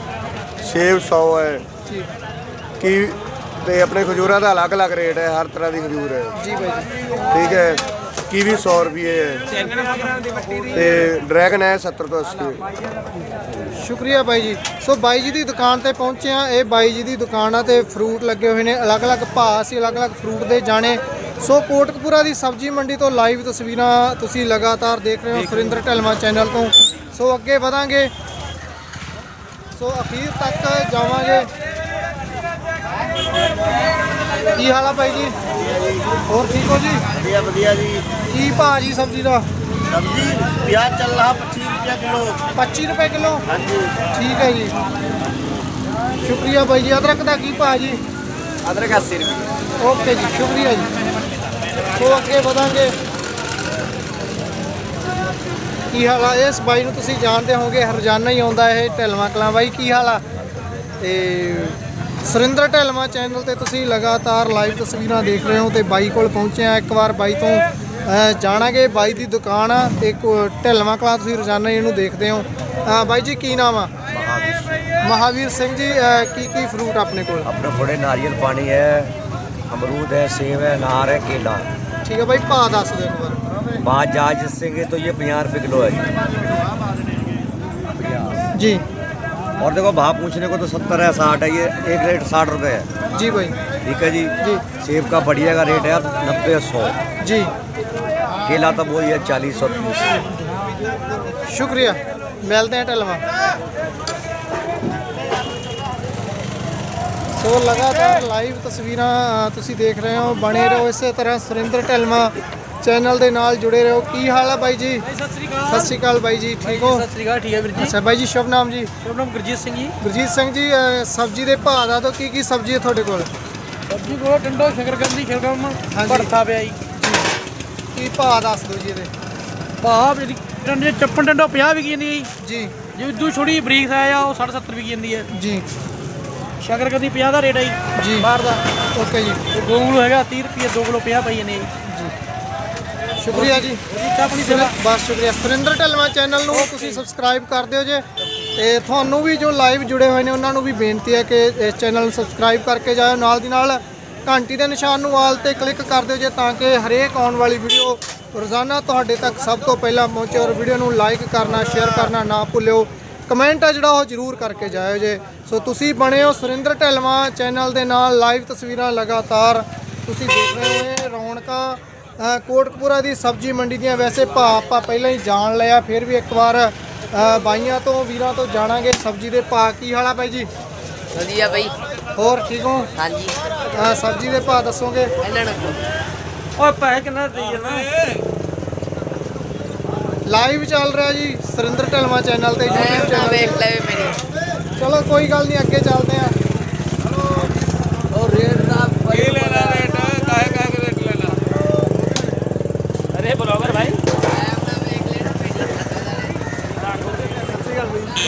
ਸੇਬ 100 ਹੈ। ਜੀ। ਕੀ ਤੇ ਆਪਣੇ ਖਜੂਰਾਂ ਦਾ ਅਲੱਗ-ਅਲੱਗ ਰੇਟ ਹੈ ਹਰ ਤਰ੍ਹਾਂ ਦੀ ਖਜੂਰ ਹੈ। ਜੀ ਬਾਈ ਜੀ। ਠੀਕ ਹੈ। ਕੀਵੀ 100 ਰੁਪਏ ਹੈ। ਤੇ ਡਰੈਗਨ ਹੈ 70 ਤੋਂ 80 ਸ਼ੁਕਰੀਆ ਬਾਈ ਜੀ। ਸੋ ਬਾਈ ਜੀ ਦੀ ਦੁਕਾਨ ਤੇ ਪਹੁੰਚੇ ਆ ਇਹ ਬਾਈ ਜੀ ਦੀ ਦੁਕਾਨ ਆ ਤੇ ਫਰੂਟ ਲੱਗੇ ਹੋਏ ਨੇ। ਅਲੱਗ-ਅਲੱਗ ਭਾਅ ਸੀ ਅਲੱਗ-ਅਲੱਗ ਫਰੂਟ ਦੇ ਜਾਣੇ। ਸੋ ਕੋਟਕਪੂਰਾ ਦੀ ਸਬਜ਼ੀ ਮੰਡੀ ਤੋਂ ਲਾਈਵ ਤਸਵੀਰਾਂ ਤੁਸੀਂ ਲਗਾਤਾਰ ਦੇਖ ਰਹੇ ਹੋ ਸੁਰਿੰਦਰ ਢਲਵਾ ਚੈਨਲ ਤੋਂ। ਸੋ ਅੱਗੇ ਵਧਾਂਗੇ। ਸੋ ਅਖੀਰ ਤੱਕ ਜਾਵਾਂਗੇ। ਕੀ ਹਾਲ ਆ ਬਾਈ ਜੀ? ਹੋਰ ਠੀਕ ਹੋ ਜੀ? ਵਧੀਆ ਵਧੀਆ ਜੀ। ਕੀ ਭਾਅ ਜੀ ਸਬਜ਼ੀ ਦਾ? ਸਬਜ਼ੀ ਪਿਆਜ਼ ਚੱਲ ਰਹਾ 25 ਰੁਪਏ ਕਿਲੋ। 25 ਰੁਪਏ ਕਿਲੋ? ਹਾਂਜੀ। ਠੀਕ ਹੈ ਜੀ। ਸ਼ੁਕਰੀਆ ਬਾਈ ਜੀ। ਅਦਰਕ ਦਾ ਕੀ ਭਾਅ ਜੀ? ਅਦਰਕ 80 ਰੁਪਏ ਓਕੇ ਜੀ ਸ਼ੁਕਰੀਆ ਜੀ। ਸੋ ਅੱਗੇ ਵਧਾਂਗੇ। ਕੀ ਹਾਲ ਆ? ਇਸ ਬਾਈ ਨੂੰ ਤੁਸੀਂ ਜਾਣਦੇ ਹੋਗੇ ਰੋਜ਼ਾਨਾ ਹੀ ਆਉਂਦਾ ਇਹ ਢਲਵਾ ਕਲਾਂ। ਬਾਈ ਕੀ ਹਾਲ ਆ? ਤੇ ਸੁਰਿੰਦਰ ਢਲਵਾ ਚੈਨਲ ਤੇ ਤੁਸੀਂ ਲਗਾਤਾਰ ਲਾਈਵ ਤਸਵੀਰਾਂ ਦੇਖ ਰਹੇ ਹੋ ਤੇ ਬਾਈ ਕੋਲ ਪਹੁੰਚੇ ਆ ਇੱਕ ਵਾਰ। ਬਾਈ ਤੋਂ ਜਾਣਾਂਗੇ ਬਾਈ ਦੀ ਦੁਕਾਨ ਆ ਤੇ ਢਲਵਾ ਕਲਾਂ ਤੁਸੀਂ ਰੋਜ਼ਾਨਾ ਇਹਨੂੰ ਦੇਖਦੇ ਹੋ। ਬਾਈ ਜੀ ਕੀ ਨਾਮ ਆ? ਮਹਾਵੀਰ। ਸਿੰਘ ਜੀ ਕੀ ਕੀ ਫਰੂਟ ਆਪਣੇ ਕੋਲ? ਆਪਣੇ ਕੋਲੇ ਨਾਰੀਅਲ ਪਾਣੀ ਹੈ ਅਮਰੂਦ ਹੈ ਸੇਵ ਹੈ ਨਾਰ ਹੈ ਕੇਲਾ। ਠੀਕ ਹੈ ਬਾਈ ਭਾਅ ਦੱਸ ਦਿਓ ਇੱਕ ਵਾਰ। पाँच जहाज जिससे तो ये पचास रुपये किलो है जी ਜੀ और देखो भाव पूछने को तो सत्तर है साठ है ये एक रेट साठ रुपये है ਜੀ ਬਾਈ ठीक है जी जी। सेब का बढ़िया का रेट है नब्बे सौ ਜੀ केला तो वही है चालीस सौ तीस ਸ਼ੁਕਰੀਆ ਮਿਲਦੇ ਹਾਂ ਢਲਵਾ ਸੋ ਲਗਾਤਾਰ ਲਾਈਵ ਤਸਵੀਰਾਂ ਅ, ਤੁਸੀਂ ਦੇਖ ਰਹੇ ਹੋ ਬਣੇ ਰਹੋ ਇਸੇ ਤਰ੍ਹਾਂ ਸੁਰਿੰਦਰ ਢਲਵਾ ਚੈਨਲ ਦੇ ਨਾਲ ਜੁੜੇ ਰਹੋ। ਕੀ ਹਾਲ ਆ ਬਾਈ ਜੀ? ਸਤਿ ਸ੍ਰੀ ਅਕਾਲ। ਸਤਿ ਸ਼੍ਰੀ ਅਕਾਲ ਬਾਈ ਜੀ ਠੀਕ ਹੋ? ਸਤਿ ਸ੍ਰੀ ਅਕਾਲ ਠੀਕ ਹੈ ਵੀਰ ਜੀ। ਅੱਛਾ ਬਾਈ ਜੀ ਸ਼ੁਭ ਨਾਮ ਜੀ। ਸ਼ੁਭ ਨਾਮ ਗੁਰਜੀਤ ਸਿੰਘ ਜੀ। ਗੁਰਜੀਤ ਸਿੰਘ ਜੀ ਸਬਜ਼ੀ ਦੇ ਭਾਅ ਦਾ ਤਾਂ ਕੀ ਕੀ ਸਬਜ਼ੀ ਹੈ ਤੁਹਾਡੇ ਕੋਲ? ਸਬਜ਼ੀ ਕੋਲ ਟੰਡੋ ਸ਼ਕਰਕੰਦੀ ਸ਼ਲਗਮ ਹਾਂਜੀ। ਭੜਥਾ ਪਿਆ ਜੀ। ਕੀ ਭਾਅ ਦੱਸ ਦਿਓ ਜੀ ਇਹਦੇ। ਭਾਅ ਮੇਰੀ ਟੰਡੇ ਚੱਪਣ ਟੰਡੋ 50 ਵਿਕੀ ਜਾਂਦੀ ਹੈ ਜੀ। ਜੀ। ਜੇ ਦੂ ਛੋੜੀ ਬਰੀਕ ਸਾਇਆ ਆ ਉਹ 60 70 ਵਿਕੀ ਜਾਂਦੀ ਹੈ। ਜੀ। ਸ਼ਕਰਕੰਦੀ 50 ਦਾ ਰੇਟ ਹੈ ਜੀ ਜੀ। ਬਾਹਰ ਦਾ। ਓਕੇ ਜੀ। ਤੇ 2 ਕਿਲੋ ਹੈਗਾ 30 ਰੁਪਏ 2 ਕਿਲੋ 50 ਪਈ ਜਾਂਦੇ ਜੀ। ਸ਼ੁਕਰੀਆ ਜੀ। ਆਪਣੀ ਸੇਵਾ ਬਸ ਸ਼ੁਕਰੀਆ। ਸੁਰਿੰਦਰ ਢਲਵਾ ਚੈਨਲ ਨੂੰ ਤੁਸੀਂ ਸਬਸਕ੍ਰਾਈਬ ਕਰ ਦਿਓ ਜੇ। ਤੇ ਤੁਹਾਨੂੰ ਵੀ ਜੋ ਲਾਈਵ ਜੁੜੇ ਹੋਏ ਨੇ ਉਹਨਾਂ ਨੂੰ ਵੀ ਬੇਨਤੀ ਹੈ ਕਿ ਇਸ ਚੈਨਲ ਨੂੰ ਸਬਸਕ੍ਰਾਈਬ ਕਰਕੇ ਜਾਓ ਨਾਲ ਦੀ ਨਾਲ ਘੰਟੀ ਦੇ ਨਿਸ਼ਾਨ ਨੂੰ ਆਲ ਤੇ ਕਲਿੱਕ ਕਰ ਦਿਓ ਜੇ ਤਾਂ ਕਿ ਹਰੇਕ ਆਉਣ ਵਾਲੀ ਵੀਡੀਓ ਰੋਜ਼ਾਨਾ ਤੁਹਾਡੇ ਤੱਕ ਸਭ ਤੋਂ ਪਹਿਲਾਂ ਪਹੁੰਚੇ ਔਰ ਵੀਡੀਓ ਨੂੰ ਲਾਈਕ ਕਰਨਾ ਸ਼ੇਅਰ ਕਰਨਾ ਨਾ ਭੁੱਲਿਓ। ਕਮੈਂਟ ਆ ਜਿਹੜਾ ਉਹ ਜ਼ਰੂਰ ਕਰਕੇ ਜਾਇਓ ਜੇ। ਸੋ ਤੁਸੀਂ ਬਣੇ ਹੋ ਸੁਰਿੰਦਰ ਢਲਵਾ ਚੈਨਲ ਦੇ ਨਾਲ। ਲਾਈਵ ਤਸਵੀਰਾਂ ਲਗਾਤਾਰ ਤੁਸੀਂ ਦੇਖ ਰਹੇ ਹੋ। ਰੌਣਕਾਂ ਕੋਟਕਪੂਰਾ ਦੀ ਸਬਜ਼ੀ ਮੰਡੀ ਦੀਆਂ ਵੈਸੇ ਭਾਅ ਆਪਾਂ ਪਹਿਲਾਂ ਹੀ ਜਾਣ ਲਿਆ ਫਿਰ ਵੀ ਇੱਕ ਵਾਰ ਬਾਈਆਂ ਤੋਂ ਵੀਰਾਂ ਤੋਂ ਜਾਣਾਂਗੇ ਸਬਜ਼ੀ ਦੇ ਭਾਅ ਕੀ ਹਾਲ ਆ ਬਾਈ ਜੀ? ਵਧੀਆ ਬਈ। ਹੋਰ ਠੀਕ ਹੋ? ਹਾਂਜੀ। ਸਬਜ਼ੀ ਦੇ ਭਾਅ ਦੱਸੋਗੇ? ਇਹਨਾਂ ਨੂੰ ਓਏ ਪੈਸੇ ਕਿੰਨਾ ਦੇਈ ਜਾਣਾ ਲਾਈਵ ਚੱਲ ਰਿਹਾ ਜੀ ਸੁਰਿੰਦਰ ਢਲਵਾ ਚੈਨਲ ਤੇ YouTube ਚੈਨਲ ਵੇਖ ਤੇ ਲੈ ਮੇਰੀ। ਚਲੋ ਕੋਈ ਗੱਲ ਨਹੀਂ ਅੱਗੇ ਚੱਲਦੇ ਆ।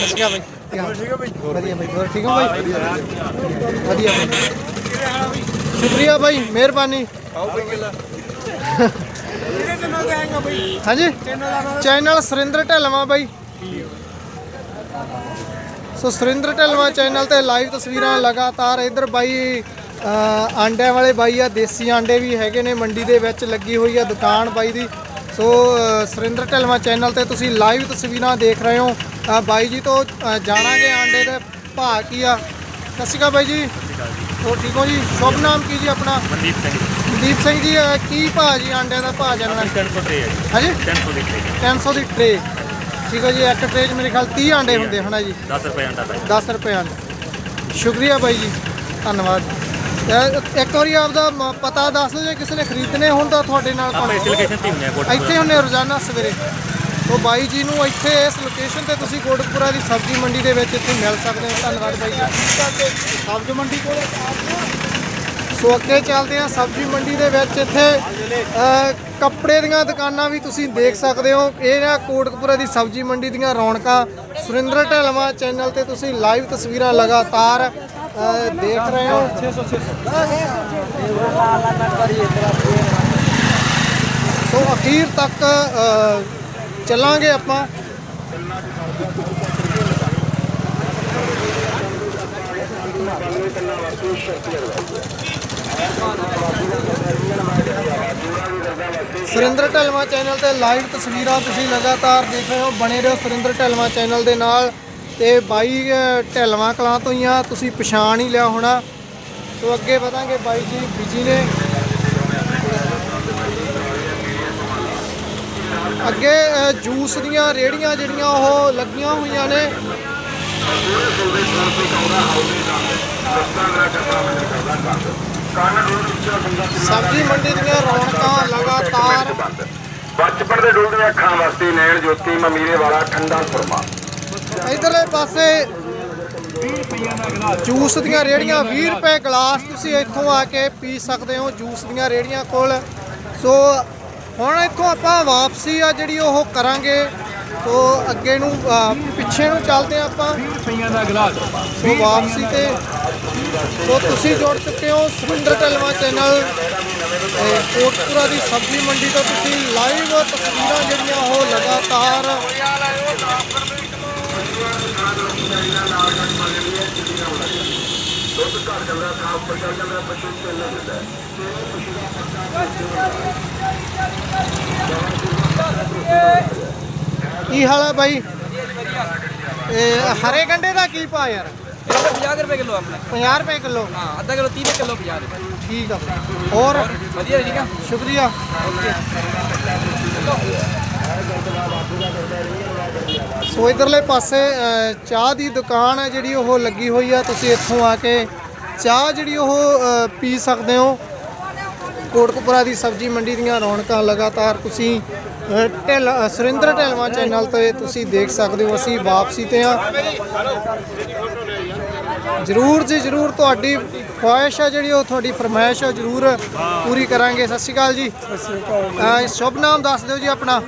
ਅੱਛਾ ਬਾਈ। ਕੀ ਹਾਲ? ਵਧੀਆ ਬਾਈ ਹੋਰ ਠੀਕ ਹੋ ਬਾਈ? ਵਧੀਆ ਬਾਈ। ਸ਼ੁਕਰੀਆ ਬਾਈ ਮਿਹਰਬਾਨੀ। ਹਾਂਜੀ? ਚੈਨਲ ਸੁਰਿੰਦਰ ਢਲਵਾ ਬਾਈ। ਸੋ ਸੁਰਿੰਦਰ ਢਲਵਾ ਚੈਨਲ ਤੇ ਲਾਈਵ ਤਸਵੀਰਾਂ ਲਗਾਤਾਰ ਇਧਰ ਬਾਈ ਆਂਡਿਆਂ ਵਾਲੇ ਬਾਈ ਆ ਦੇਸੀ ਆਂਡੇ ਵੀ ਹੈਗੇ ਨੇ ਮੰਡੀ ਦੇ ਵਿੱਚ ਲੱਗੀ ਹੋਈ ਆ ਦੁਕਾਨ ਬਾਈ ਦੀ। ਸੋ ਸੁਰਿੰਦਰ ਢਲਵਾ ਚੈਨਲ ਤੇ ਤੁਸੀਂ ਲਾਈਵ ਤਸਵੀਰਾਂ ਦੇਖ ਰਹੇ ਹੋ। ਅ, ਬਾਈ ਜੀ ਤੋਂ ਅ, ਜਾਣਾਂਗੇ ਆਂਡੇ ਦੇ ਭਾਅ ਕੀ ਆ। ਸਤਿ ਸ਼੍ਰੀ ਅਕਾਲ ਬਾਈ ਜੀ। ਹੋਰ ਠੀਕ ਹੋ ਜੀ? ਸ਼ੁਭ ਨਾਮ ਕੀ ਜੀ ਆਪਣਾ? ਮਨਦੀਪ ਸਿੰਘ ਮਨਦੀਪ ਸਿੰਘ ਜੀ ਅ, ਕੀ ਭਾਅ ਜੀ ਆਂਡਿਆਂ ਦਾ ਭਾਅ ਜਾਣਨਾ 300 ਤੇ ਹੈ ਹਾਂਜੀ? 300 ਦੀ 300 ਦੀ ਟਰੇ ਠੀਕ ਹੈ ਜੀ ਇੱਕ ਟਰੇ 'ਚ ਮੇਰੇ ਖਿਆਲ 30 ਆਂਡੇ ਹੁੰਦੇ ਹਨਾ ਜੀ? 10 ਰੁਪਏ ਅੰਡਾ ਪੈ 10 ਰੁਪਏ ਆਂਡਾ। ਸ਼ੁਕਰੀਆ ਬਾਈ ਜੀ ਧੰਨਵਾਦ। ਇੱਕ ਵਾਰੀ ਆਪਦਾ ਮ- ਪਤਾ ਦੱਸ ਦਿਓ ਜੇ ਕਿਸੇ ਨੇ ਖਰੀਦਣੇ ਹੋਣ ਤਾਂ ਤੁਹਾਡੇ ਨਾਲ ਆਪਾਂ ਇਸ ਲੋਕੇਸ਼ਨ ਤੇ ਹੁੰਦੇ ਆ ਕੋਟ ਇੱਥੇ ਹੁੰਨੇ ਰੋਜ਼ਾਨਾ ਸਵੇਰੇ। ਤੋਂ ਬਾਈ ਜੀ ਨੂੰ ਇੱਥੇ ਇਸ ਲੋਕੇਸ਼ਨ ਤੇ ਤੁਸੀਂ ਕੋਟਕਪੂਰਾ ਦੀ ਸਬਜ਼ੀ ਮੰਡੀ ਦੇ ਵਿੱਚ ਇੱਥੇ ਮਿਲ ਸਕਦੇ ਹੋ। ਧੰਨਵਾਦ ਬਾਈ ਜੀ। ਸਬਜ਼ੀ ਮੰਡੀ ਕੋਲੇ ਸੋ ਅੱਗੇ ਚੱਲਦੇ ਹਾਂ। ਸਬਜ਼ੀ ਮੰਡੀ ਦੇ ਵਿੱਚ ਇੱਥੇ ਕੱਪੜੇ ਦੀਆਂ ਦੁਕਾਨਾਂ ਵੀ ਤੁਸੀਂ ਦੇਖ ਸਕਦੇ ਹੋ। ਇਹ ਨਾ ਕੋਟਕਪੂਰਾ ਦੀ ਸਬਜ਼ੀ ਮੰਡੀ ਦੀਆਂ ਰੌਣਕਾਂ। ਸੁਰਿੰਦਰ ਢਲਵਾ ਚੈਨਲ ਤੇ ਤੁਸੀਂ ਲਾਈਵ ਤਸਵੀਰਾਂ ਲਗਾਤਾਰ ਦੇਖ ਰਹੇ ਹੋ। ਸੋ ਅਖੀਰ ਤੱਕ ਚੱਲਾਂਗੇ ਆਪਾਂ। ਸੁਰਿੰਦਰ ਢਲਵਾ ਚੈਨਲ ਤੇ ਲਾਈਵ ਤਸਵੀਰਾਂ ਤੁਸੀਂ ਲਗਾਤਾਰ ਦੇਖ ਰਹੇ ਹੋ। ਬਣੇ ਰਹੋ ਸੁਰਿੰਦਰ ਢਲਵਾ ਚੈਨਲ ਦੇ ਨਾਲ ਤੇ ਬਾਈ ਅ, ਢਲਵਾ ਕਲਾਂ ਤੋਂ ਹੀ ਆ। ਤੁਸੀਂ ਪਛਾਣ ਹੀ ਲਿਆ ਹੋਣਾ। ਸੋ ਅੱਗੇ ਵਧਾਂਗੇ ਬਾਈ ਜੀ ਬਿਜ਼ੀ ਨੇ। ਅੱਗੇ ਜੂਸ ਦੀਆਂ ਰੇੜੀਆਂ ਜਿਹੜੀਆਂ ਉਹ ਲੱਗੀਆਂ ਹੋਈਆਂ ਨੇ। ਸਬਜ਼ੀ ਮੰਡੀ ਦੀਆਂ ਰੌਣਕਾਂ ਲਗਾਤਾਰ। ਬਚਪਨ ਦੇ ਡੁੱਲਦੀਆਂ ਅੱਖਾਂ ਵਾਸਤੇ ਨੈਣ ਜੋਤੀ ਮਮੀਰੇ ਵਾਲਾ ਠੰਡਾ ਸੁਰਮਾ। ਇਧਰਲੇ ਪਾਸੇ ਜੂਸ ਦੀਆਂ ਰੇੜੀਆਂ 20 ਰੁਪਏ ਗਲਾਸ ਤੁਸੀਂ ਇੱਥੋਂ ਆ ਕੇ ਪੀ ਸਕਦੇ ਹੋ ਜੂਸ ਦੀਆਂ ਰੇੜੀਆਂ ਕੋਲ। ਸੋ ਹੁਣ ਇੱਥੋਂ ਆਪਾਂ ਵਾਪਸੀ ਆ ਜਿਹੜੀ ਉਹ ਕਰਾਂਗੇ। ਸੋ ਅੱਗੇ ਨੂੰ ਪਿੱਛੇ ਨੂੰ ਚੱਲਦੇ ਹਾਂ ਆਪਾਂ। ਸੋ ਵਾਪਸੀ ਤੇ ਸੋ ਤੁਸੀਂ ਜੁੜ ਚੁੱਕੇ ਹੋ ਸੁਰਿੰਦਰ ਢਲਵਾ ਚੈਨਲ। ਕੋਟਪੁਰਾ ਦੀ ਸਬਜ਼ੀ ਮੰਡੀ ਤੋਂ ਤੁਸੀਂ ਲਾਈਵ ਤਸਵੀਰਾਂ ਜਿਹੜੀਆਂ ਉਹ ਲਗਾਤਾਰ ਕੀ ਹਾਲ ਹੈ ਬਾਈ? ਇਹ ਹਰੇ ਗੰਡੇ ਦਾ ਕੀ ਭਾਅ ਯਾਰ? 50 ਰੁਪਏ ਕਿਲੋ ਆਪਣਾ। 50 ਰੁਪਏ ਕਿਲੋ? ਹਾਂ ਅੱਧਾ ਕਿਲੋ 30 ਕਿਲੋ 50 ਰੁਪਏ ਠੀਕ ਆ। ਹੋਰ? ਵਧੀਆ ਠੀਕ ਆ? ਸ਼ੁਕਰੀਆ। ਸੋ ਇਧਰਲੇ ਪਾਸੇ ਚਾਹ ਦੀ ਦੁਕਾਨ ਹੈ ਜਿਹੜੀ ਉਹ ਲੱਗੀ ਹੋਈ ਆ। ਤੁਸੀਂ ਇੱਥੋਂ ਆ ਕੇ ਚਾਹ ਜਿਹੜੀ ਉਹ ਪੀ ਸਕਦੇ ਹੋ। ਕੋਟਕਪੁਰਾ ਦੀ ਸਬਜ਼ੀ ਮੰਡੀ ਦੀਆਂ ਰੌਣਕਾਂ ਲਗਾਤਾਰ ਤੁਸੀਂ ਢਿੱਲ ਸੁਰਿੰਦਰ ਢਿਲਵਾ ਚੈਨਲ ਤੇ ਤੁਸੀਂ ਦੇਖ ਸਕਦੇ ਹੋ ਅਸੀਂ ਵਾਪਸੀ ਤੇ ਆ ਜਰੂਰ ਜੀ ਜਰੂਰ ਤੁਹਾਡੀ ਖੁਆਇਸ਼ ਹੈ ਜਿਹੜੀ ਉਹ ਤੁਹਾਡੀ ਫਰਮਾਇਸ਼ ਹੈ ਜਰੂਰ ਪੂਰੀ ਕਰਾਂਗੇ। ਸਤਿ ਸ਼੍ਰੀ ਅਕਾਲ ਜੀ। ਸਤਿ ਸ਼੍ਰੀ ਅਕਾਲ ਸ਼ੁਭ ਨਾਮ ਦੱਸ ਦਿਓ ਜੀ ਆਪਣਾ।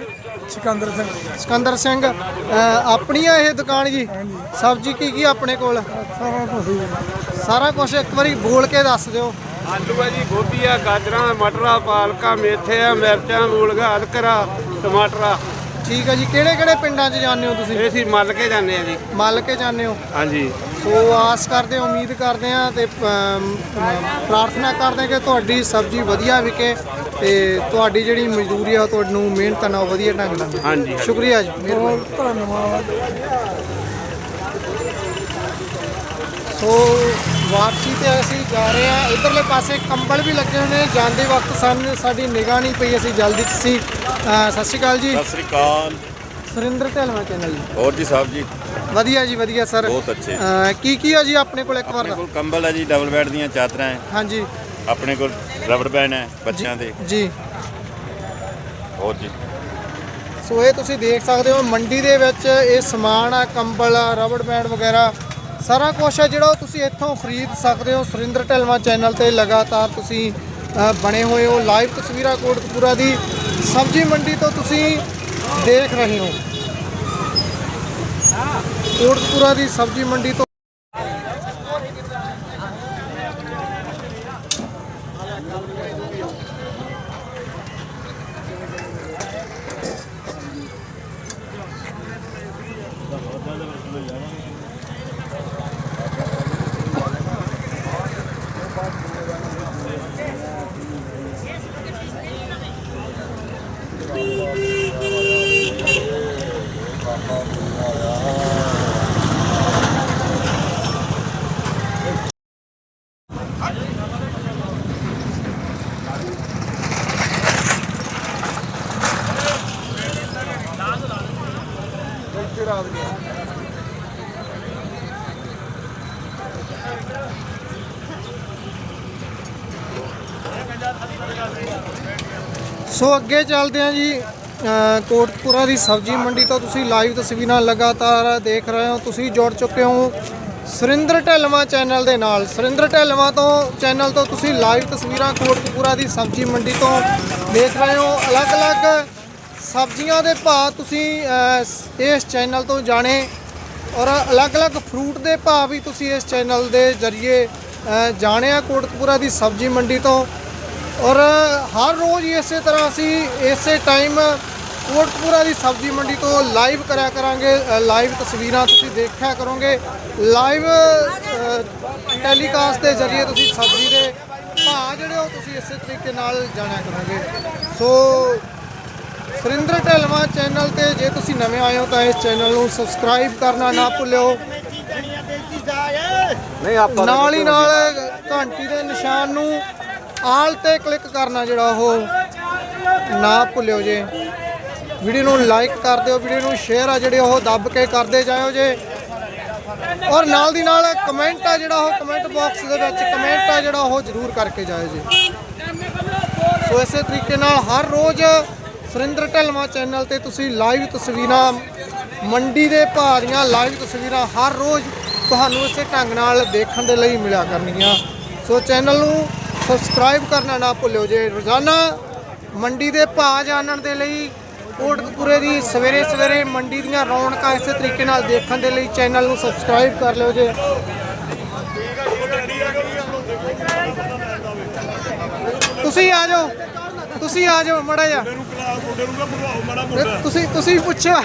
ਸਿਕੰਦਰ ਸਿੰਘ। ਸਿਕੰਦਰ ਸਿੰਘ ਆਪਣੀ ਆ ਇਹ ਦੁਕਾਨ ਜੀ? ਸਬਜ਼ੀ ਕੀ ਕੀ ਆਪਣੇ ਕੋਲ? ਸਾਰਾ ਕੁਝ ਸਾਰਾ ਕੁਝ ਇੱਕ ਵਾਰੀ ਬੋਲ ਕੇ ਦੱਸ ਦਿਓ। ਆਲੂ ਆ ਜੀ ਗੋਭੀ ਆ ਗਾਜਰਾਂ ਮਟਰਾਂ ਪਾਲਕਾ ਮੇਥੇ ਆ ਮਿਰਚਾਂ ਮੂਲਗਾ ਅਦਕਰਾ ਟਮਾਟਰਾ। ਠੀਕ ਹੈ ਜੀ ਕਿਹੜੇ ਕਿਹੜੇ ਪਿੰਡਾਂ 'ਚ ਜਾਂਦੇ ਹੋ ਤੁਸੀਂ? ਇਹ ਅਸੀਂ ਮੱਲ ਕੇ ਜਾਂਦੇ ਆ ਜੀ। ਮੱਲ ਕੇ ਜਾਂਦੇ ਹੋ? ਹਾਂਜੀ। ਸੋ ਆਸ ਕਰਦੇ ਹਾਂ ਉਮੀਦ ਕਰਦੇ ਹਾਂ ਤੇ ਅਮ, ਪ੍ਰਾਰਥਨਾ ਕਰਦੇ ਹਾਂ ਕਿ ਤੁਹਾਡੀ ਸਬਜ਼ੀ ਵਧੀਆ ਵਿਕੇ ਤੇ ਤੁਹਾਡੀ ਜਿਹੜੀ ਮਜ਼ਦੂਰੀ ਆ ਤੁਹਾਨੂੰ ਮਿਹਨਤ ਨਾਲ ਵਧੀਆ ਢੰਗ ਨਾਲ ਹਾਂਜੀ ਸ਼ੁਕਰੀਆ ਜੀ ਮਿਹਰਬਾਨੀ। ਧੰਨਵਾਦ। ਸੋ ਵਾਪਸੀ ਤੇ ਅਸੀਂ ਜਾ ਰਹੇ ਹਾਂ। ਇਧਰਲੇ ਪਾਸੇ ਕੰਬਲ ਵੀ ਲੱਗੇ ਹੋਏ ਨੇ। ਜਾਂਦੇ ਵਕਤ ਸਾਨੂੰ ਸਾਡੀ ਨਿਗਾਹ ਨਹੀਂ ਪਈ। ਅਸੀਂ ਜਲਦੀ ਚ ਸੀ। ਅਹ ਸਤਿ ਸ਼੍ਰੀ ਅਕਾਲ ਜੀ। ਸਤਿ ਸ੍ਰੀ ਅਕਾਲ। ਸੁਰਿੰਦਰ ਢਲਵਾ ਚੈਨਲ ਜੀ। ਹੋਰ ਜੀ ਸਾਹਿਬ ਜੀ? ਵਧੀਆ ਜੀ ਵਧੀਆ ਸਰ। ਬਹੁਤ ਅੱਛੇ। ਅਹ ਕੀ ਕੀ ਆ ਜੀ ਆਪਣੇ ਕੋਲ ਇੱਕ ਵਾਰ ਆਪਣੇ ਦਾ? ਕੋਲ ਕੰਬਲ ਹੈ ਜੀ ਡਬਲ ਬੈੱਡ ਦੀਆਂ ਚਾਦਰਾਂ ਹੈ। ਹਾਂਜੀ। ਆਪਣੇ ਕੋਲ ਰਬੜ ਬੈਂਡ ਹੈ ਬੱਚਿਆਂ ਦੇ। ਜੀ। ਹੋਰ ਜੀ? ਸੋ ਇਹ ਤੁਸੀਂ ਦੇਖ ਸਕਦੇ ਹੋ ਮੰਡੀ ਦੇ ਵਿੱਚ ਇਹ ਸਮਾਨ ਆ ਕੰਬਲ ਆ ਰਬੜ ਬੈਂਡ ਵਗੈਰਾ। ਸਾਰਾ ਕੁਝ ਹੈ ਜਿਹੜਾ ਉਹ ਤੁਸੀਂ ਇੱਥੋਂ ਖਰੀਦ ਸਕਦੇ ਹੋ ਸੁਰਿੰਦਰ ਢਲਵਾ ਚੈਨਲ ਤੇ ਲਗਾਤਾਰ ਤੁਸੀਂ ਬਣੇ ਹੋਏ ਹੋ। ਲਾਈਵ ਤਸਵੀਰਾਂ ਕੋਟਕਪੂਰਾ ਦੀ ਸਬਜ਼ੀ ਮੰਡੀ ਤੋਂ ਤੁਸੀਂ ਦੇਖ ਰਹੇ ਹੋ। ਕੋਟਕਪੂਰਾ ਦੀ ਸਬਜ਼ੀ ਮੰਡੀ ਤੋਂ ਸੋ ਅੱਗੇ ਚੱਲਦੇ ਹਾਂ ਜੀ ਅ, ਦੀ ਸਬਜ਼ੀ ਮੰਡੀ ਤੋਂ। ਤੁਸੀਂ ਲਾਈਵ ਤਸਵੀਰਾਂ ਲਗਾਤਾਰ ਦੇਖ ਰਹੇ ਹੋ ਤੁਸੀਂ ਜੁੜ ਚੁੱਕੇ ਹੋ ਸੁਰਿੰਦਰ ਢਲਵਾ ਚੈਨਲ ਦੇ ਨਾਲ। ਸੁਰਿੰਦਰ ਢਲਵਾ ਤੋਂ ਚੈਨਲ ਤੋਂ ਤੁਸੀਂ ਲਾਈਵ ਤਸਵੀਰਾਂ ਕੋਟਕਪੂਰਾ ਦੀ ਸਬਜ਼ੀ ਮੰਡੀ ਤੋਂ ਦੇਖ ਰਹੇ ਹੋ। ਅਲੱਗ-ਅਲੱਗ ਸਬਜ਼ੀਆਂ ਦੇ ਭਾਅ ਤੁਸੀਂ ਇਸ ਚੈਨਲ ਤੋਂ ਜਾਣੇ ਔਰ ਅਲੱਗ-ਅਲੱਗ ਫਰੂਟ ਦੇ ਭਾਅ ਵੀ ਤੁਸੀਂ ਇਸ ਚੈਨਲ ਦੇ ਜ਼ਰੀਏ ਅ, ਜਾਣਿਆ ਕੋਟਕਪੂਰਾ ਦੀ ਸਬਜ਼ੀ ਮੰਡੀ ਤੋਂ। ਔਰ ਹਰ ਰੋਜ਼ ਇਸੇ ਤਰ੍ਹਾਂ ਅਸੀਂ ਇਸੇ ਟਾਈਮ ਕੋਟਕਪੂਰਾ ਦੀ ਸਬਜ਼ੀ ਮੰਡੀ ਤੋਂ ਲਾਈਵ ਕਰਿਆ ਕਰਾਂਗੇ ਲਾਈਵ ਤਸਵੀਰਾਂ ਤੁਸੀਂ ਦੇਖਿਆ ਕਰੋਗੇ। ਲਾਈਵ ਟੈਲੀਕਾਸਟ ਦੇ ਜ਼ਰੀਏ ਤੁਸੀਂ ਸਬਜ਼ੀ ਦੇ ਭਾਅ ਜਿਹੜੇ ਉਹ ਤੁਸੀਂ ਇਸੇ ਤਰੀਕੇ ਨਾਲ ਜਾਣਿਆ ਕਰੋਗੇ। ਸੋ ਸੁਰਿੰਦਰ ਢਲਵਾ ਚੈਨਲ ਤੇ ਜੇ ਤੁਸੀਂ ਨਵੇਂ ਆਏ ਹੋ ਤਾਂ ਇਸ ਚੈਨਲ ਨੂੰ ਸਬਸਕ੍ਰਾਈਬ ਕਰਨਾ ਨਾ ਭੁੱਲਿਓ। ਨਹੀਂ ਆਪਾਂ ਨਾਲ ਹੀ ਨਾਲ ਘੰਟੀ ਦੇ ਨਿਸ਼ਾਨ ਨੂੰ ਆਲ ਤੇ ਕਲਿੱਕ ਕਰਨਾ ਜਿਹੜਾ ਉਹ ਨਾ ਭੁੱਲਿਓ ਜੇ। ਵੀਡੀਓ ਨੂੰ ਲਾਈਕ ਕਰ ਦਿਓ, ਵੀਡੀਓ ਨੂੰ ਸ਼ੇਅਰ ਆ ਜਿਹੜੇ ਉਹ ਦੱਬ ਕੇ ਕਰਦੇ ਜਾਇਓ ਜੇ। ਔਰ ਨਾਲ ਦੀ ਨਾਲ ਕਮੈਂਟ ਆ ਜਿਹੜਾ ਉਹ ਕਮੈਂਟ ਬਾਕਸ ਦੇ ਵਿੱਚ ਕਮੈਂਟ ਆ ਜਿਹੜਾ ਉਹ ਜ਼ਰੂਰ ਕਰਕੇ ਜਾਇਓ ਜੀ। ਸੋ ਇਸੇ ਤਰੀਕੇ ਨਾਲ ਹਰ ਰੋਜ਼ ਸੁਰਿੰਦਰ ਢਲਵਾ ਚੈਨਲ ਤੇ ਤੁਸੀਂ ਲਾਈਵ ਤਸਵੀਰਾਂ, ਮੰਡੀ ਦੇ ਭਾਅ ਦੀਆਂ ਲਾਈਵ ਤਸਵੀਰਾਂ ਹਰ ਰੋਜ਼ ਤੁਹਾਨੂੰ ਇਸੇ ਢੰਗ ਨਾਲ ਦੇਖਣ ਦੇ ਲਈ ਮਿਲਿਆ ਕਰਨਗੀਆਂ। ਸੋ ਚੈਨਲ ਨੂੰ ਸਬਸਕ੍ਰਾਈਬ ਕਰਨਾ ਨਾ ਭੁੱਲਿਓ ਜੇ ਰੋਜ਼ਾਨਾ ਮੰਡੀ ਦੇ ਭਾਅ ਜਾਣਨ ਦੇ ਲਈ ਕੋਟਕਪੂਰੇ ਦੀ ਸਵੇਰੇ ਸਵੇਰੇ ਮੰਡੀ ਦੀਆਂ ਰੌਣਕਾਂ ਇਸੇ ਤਰੀਕੇ ਨਾਲ ਦੇਖਣ ਦੇ ਲਈ ਚੈਨਲ ਨੂੰ ਸਬਸਕ੍ਰਾਈਬ ਕਰ ਲਿਓ ਜੇ। ਤੁਸੀਂ ਆ ਜਾਓ, ਤੁਸੀਂ ਆ ਜਾਓ ਮੜਾ ਜਾ ਤੁਸੀਂ ਤੁਸੀਂ ਪੁੱਛਿਆ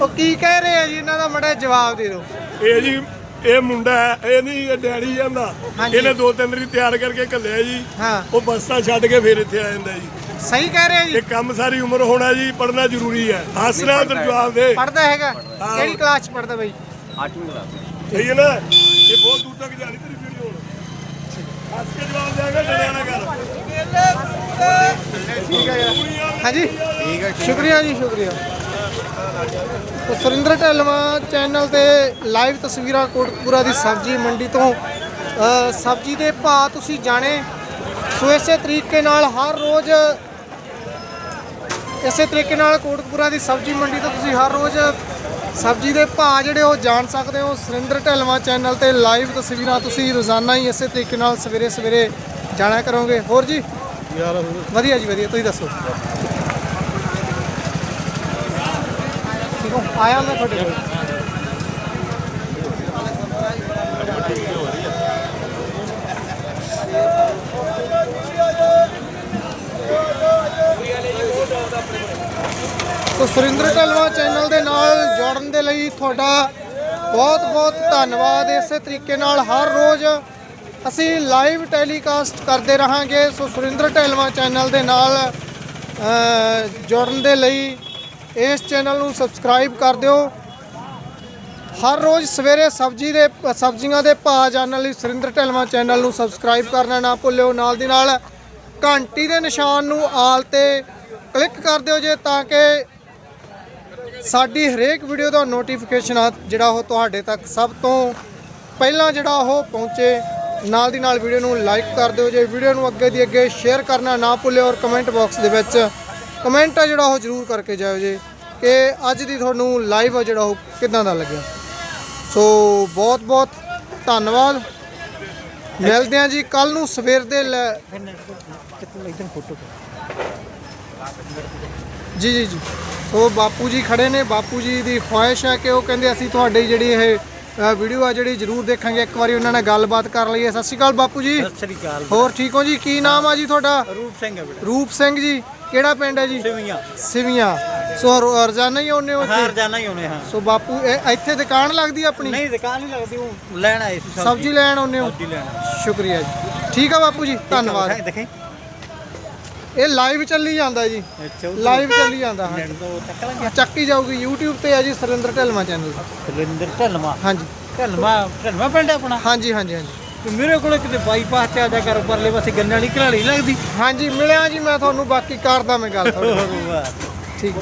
ਉਹ ਕੀ ਕਹਿ ਰਹੇ ਆ ਜੀ? ਇਹਨਾਂ ਦਾ ਮੜਾ ਜਵਾਬ ਦੇ ਦਿਓ। ਇਹ ਜੀ ਇਹ ਮੁੰਡਾ ਹੈ ਇਹ ਨਹੀਂ ਇਹ ਡੈਡੀ ਜਾਂਦਾ। ਹਾਂਜੀ। ਇਹਨੇ ਦੋ ਤਿੰਨ ਵਾਰੀ ਤਿਆਰ ਕਰਕੇ ਘੱਲਿਆ ਜੀ। ਹਾਂ। ਉਹ ਬੱਸਾਂ ਛੱਡ ਕੇ ਫੇਰ ਇੱਥੇ ਆ ਜਾਂਦਾ ਜੀ। ਸਹੀ ਕਹਿ ਰਹੇ ਆ ਜੀ। ਇਹ ਕੰਮ ਸਾਰੀ ਉਮਰ ਹੋਣਾ ਜੀ ਪੜਨਾ ਜ਼ਰੂਰੀ ਹੈ। ਹੱਸਣਾ ਤੇ ਜਵਾਬ ਦੇ। ਪੜਦਾ ਹੈਗਾ। ਕਿਹੜੀ ਕਲਾਸ ਚ ਪੜਦਾ ਬਈ? ਸਹੀ ਹੈ ਨਾ? ਇਹ ਬਹੁਤ ਦੂਰ ਤੱਕ ਜਾਣੀ ਤੇਰੀ ਵੀਡੀਓ ਹੁਣ। ਹੱਸ ਕੇ ਜਵਾਬ ਦੇਗਾ ਡਰਿਆ ਨਾ ਕਰ। ਠੀਕ ਹੈ ਯਾਰ। ਹਾਂਜੀ। ਠੀਕ ਹੈ ਸ਼ੁਕਰੀਆ ਜੀ ਸ਼ੁਕਰੀਆ। ਸੁਰਿੰਦਰ ਢਲਵਾ ਚੈਨਲ ਤੇ ਲਾਈਵ ਤਸਵੀਰਾਂ ਕੋਟਕਪੂਰਾ ਦੀ ਸਬਜ਼ੀ ਮੰਡੀ ਤੋਂ। ਸਬਜ਼ੀ ਦੇ ਭਾਅ ਤੁਸੀਂ ਜਾਣੇ ਸੋ ਇਸੇ ਤਰੀਕੇ ਨਾਲ ਹਰ ਰੋਜ਼ ਇਸੇ ਤਰੀਕੇ ਨਾਲ ਕੋਟਕਪੂਰਾ ਦੀ ਸਬਜ਼ੀ ਮੰਡੀ ਤੋਂ ਤੁਸੀਂ ਹਰ ਰੋਜ਼ ਸਬਜ਼ੀ ਦੇ ਭਾਅ ਜਿਹੜੇ ਉਹ ਜਾਣ ਸਕਦੇ ਹੋ। ਸੁਰਿੰਦਰ ਢਲਵਾ ਚੈਨਲ ਤੇ ਲਾਈਵ ਤਸਵੀਰਾਂ ਤੁਸੀਂ ਰੋਜ਼ਾਨਾ ਹੀ ਇਸੇ ਤਰੀਕੇ ਨਾਲ ਸਵੇਰੇ ਸਵੇਰੇ ਜਾਣਿਆ ਕਰੋਗੇ। ਹੋਰ ਜੀ? ਵਧੀਆ ਜੀ ਵਧੀਆ। ਤੁਸੀਂ ਦੱਸੋ ਠੀਕ ਹੋ ਆਇਆ ਮੈਂ ਤੁਹਾਡੇ ਕੋਲ? ਸੋ ਸੁਰਿੰਦਰ ਢਲਵਾ ਚੈਨਲ ਦੇ ਨਾਲ ਜੋੜਨ ਦੇ ਲਈ ਤੁਹਾਡਾ ਬਹੁਤ ਬਹੁਤ ਧੰਨਵਾਦ। ਇਸੇ ਤਰੀਕੇ ਨਾਲ ਹਰ ਰੋਜ਼ ਅਸੀਂ ਲਾਈਵ ਟੈਲੀਕਾਸਟ ਕਰਦੇ ਰਹਾਂਗੇ। ਸੋ ਸੁਰਿੰਦਰ ਢਲਵਾ ਚੈਨਲ ਦੇ ਨਾਲ ਜੋੜਨ ਦੇ ਲਈ ਇਸ ਚੈਨਲ ਨੂੰ ਸਬਸਕ੍ਰਾਈਬ ਕਰ ਦਿਓ। ਹਰ ਰੋਜ਼ ਸਵੇਰੇ ਸਬਜ਼ੀ ਦੇ, ਸਬਜ਼ੀਆਂ ਦੇ ਭਾਅ ਜਾਣਨ ਲਈ ਸੁਰਿੰਦਰ ਢਲਵਾ ਚੈਨਲ ਨੂੰ ਸਬਸਕ੍ਰਾਈਬ ਕਰਨਾ ਨਾ ਭੁੱਲਿਓ। ਨਾਲ ਦੀ ਨਾਲ ਘੰਟੀ ਦੇ ਨਿਸ਼ਾਨ ਨੂੰ ਆਲ ਤੇ ਕਲਿੱਕ ਕਰ ਦਿਓ ਜੇ, ਤਾਂ ਕਿ ਸਾਡੀ ਹਰੇਕ ਵੀਡੀਓ ਦਾ ਨੋਟੀਫਿਕੇਸ਼ਨ ਆ, ਜਿਹੜਾ ਉਹ ਤੁਹਾਡੇ ਤੱਕ ਸਭ ਤੋਂ ਪਹਿਲਾਂ ਜਿਹੜਾ ਉਹ ਪਹੁੰਚੇ। ਨਾਲ ਦੀ ਨਾਲ ਵੀਡੀਓ ਨੂੰ ਲਾਈਕ ਕਰ ਦਿਓ ਜੇ, ਵੀਡੀਓ ਨੂੰ ਅੱਗੇ ਦੀ ਅੱਗੇ ਸ਼ੇਅਰ ਕਰਨਾ ਨਾ ਭੁੱਲਿਓ ਔਰ ਕਮੈਂਟ ਬਾਕਸ ਦੇ ਵਿੱਚ ਕਮੈਂਟ ਆ ਜਿਹੜਾ ਉਹ ਜ਼ਰੂਰ ਕਰਕੇ ਜਾਇਓ ਜੇ ਕਿ ਅੱਜ ਦੀ ਤੁਹਾਨੂੰ ਲਾਈਵ ਆ ਜਿਹੜਾ ਉਹ ਕਿਦਾਂ ਦਾ ਲੱਗਿਆ। ਸੋ ਬਹੁਤ ਬਹੁਤ ਧੰਨਵਾਦ। ਮਿਲਦੇ ਹਾਂ ਜੀ ਕੱਲ ਨੂੰ ਸਵੇਰ ਦੇ ਜੀ ਜੀ ਜੀ। ਸੋ ਬਾਪੂ ਜੀ ਖੜੇ ਨੇ ਬਾਪੂ ਜੀ ਦੀ ਖੁਆਇਸ਼ ਹੈ ਕਿ ਉਹ ਕਹਿੰਦੇ ਅਸੀਂ ਤੁਹਾਡੀ ਜਿਹੜੀ ਇਹ ਵੀਡੀਓ ਆ ਜਿਹੜੀ ਜ਼ਰੂਰ ਦੇਖਾਂਗੇ। ਇੱਕ ਵਾਰੀ ਉਹਨਾਂ ਨਾਲ ਗੱਲਬਾਤ ਕਰ ਲਈਏ। ਸਤਿ ਸ਼੍ਰੀ ਅਕਾਲ ਬਾਪੂ ਜੀ। ਸਤਿ ਸ੍ਰੀ ਅਕਾਲ। ਹੋਰ ਠੀਕ ਹੋ ਜੀ? ਕੀ ਨਾਮ ਆ ਜੀ ਤੁਹਾਡਾ? ਰੂਪ ਸਿੰਘ ਹੈ ਬੇਟਾ। ਰੂਪ ਸਿੰਘ ਜੀ। ਕਿਹੜਾ ਪਿੰਡ ਹੈ ਜੀ? ਸਿਵੀਆਂ। ਸਿਵੀਆਂ। ਸੋ ਰੋ- ਰੋਜ਼ਾਨਾ ਹੀ ਆਉਂਦੇ ਹੋ ਇੱਥੇ ਰਜਾਨਾ ਹੀ ਹੋਣੇ ਹਾਂ। ਸੋ ਬਾਪੂ ਇਹ- ਇੱਥੇ ਦੁਕਾਨ ਲੱਗਦੀ ਆ ਆਪਣੀ? ਨਹੀਂ ਦੁਕਾਨ ਨਹੀਂ ਲੱਗਦੀ ਉਹ ਲੈਣ ਆਏ ਸੀ ਸਬਜ਼ੀ। ਲੈਣ ਆਉਂਦੇ ਹੋ? ਸਬਜ਼ੀ ਲੈਣ ਸ਼ੁਕਰੀਆ ਜੀ। ਠੀਕ ਆ ਬਾਪੂ ਜੀ ਧੰਨਵਾਦ। ਦੇਖੇ ਇਹ ਲਾਈਵ ਚੱਲੀ ਜਾਂਦਾ ਜੀ। ਅੱਛਾ ਲਾਈਵ ਚੱਲੀ ਜਾਂਦਾ ਹਾਂ। ਤੋਂ ਚੱਕ ਲਾਂਗੇ। ਚੱਕੀ ਜਾਊਗੀ YouTube ਤੇ ਆ ਜੀ ਸੁਰਿੰਦਰ ਢਲਮਾ ਚੈਨਲ ਸੁਰਿੰਦਰ ਢਲਮਾ ਹਾਂਜੀ। ਢਲਮਾ ਢਲਮਾ ਪਿੰਡ ਆਪਣਾ? ਹਾਂਜੀ ਹਾਂਜੀ ਹਾਂਜੀ। ਤੇ ਮੇਰੇ ਕੋਲ ਕਿਤੇ ਬਾਈਪਾਸ ਤੇ ਆ ਜਾ ਕਰ ਪਰਲੇ ਪਾਸੇ ਗੰਨੇ ਵਾਲੀ ਘਰਾੜੀ ਲੱਗਦੀ। ਹਾਂਜੀ ਮਿਲਿਆ ਜੀ ਮੈਂ ਤੁਹਾਨੂੰ ਬਾਕੀ ਕਰਦਾ ਮੈਂ ਗੱਲ ਤੁਹਾਡੇ ਨਾਲ। ਠੀਕ।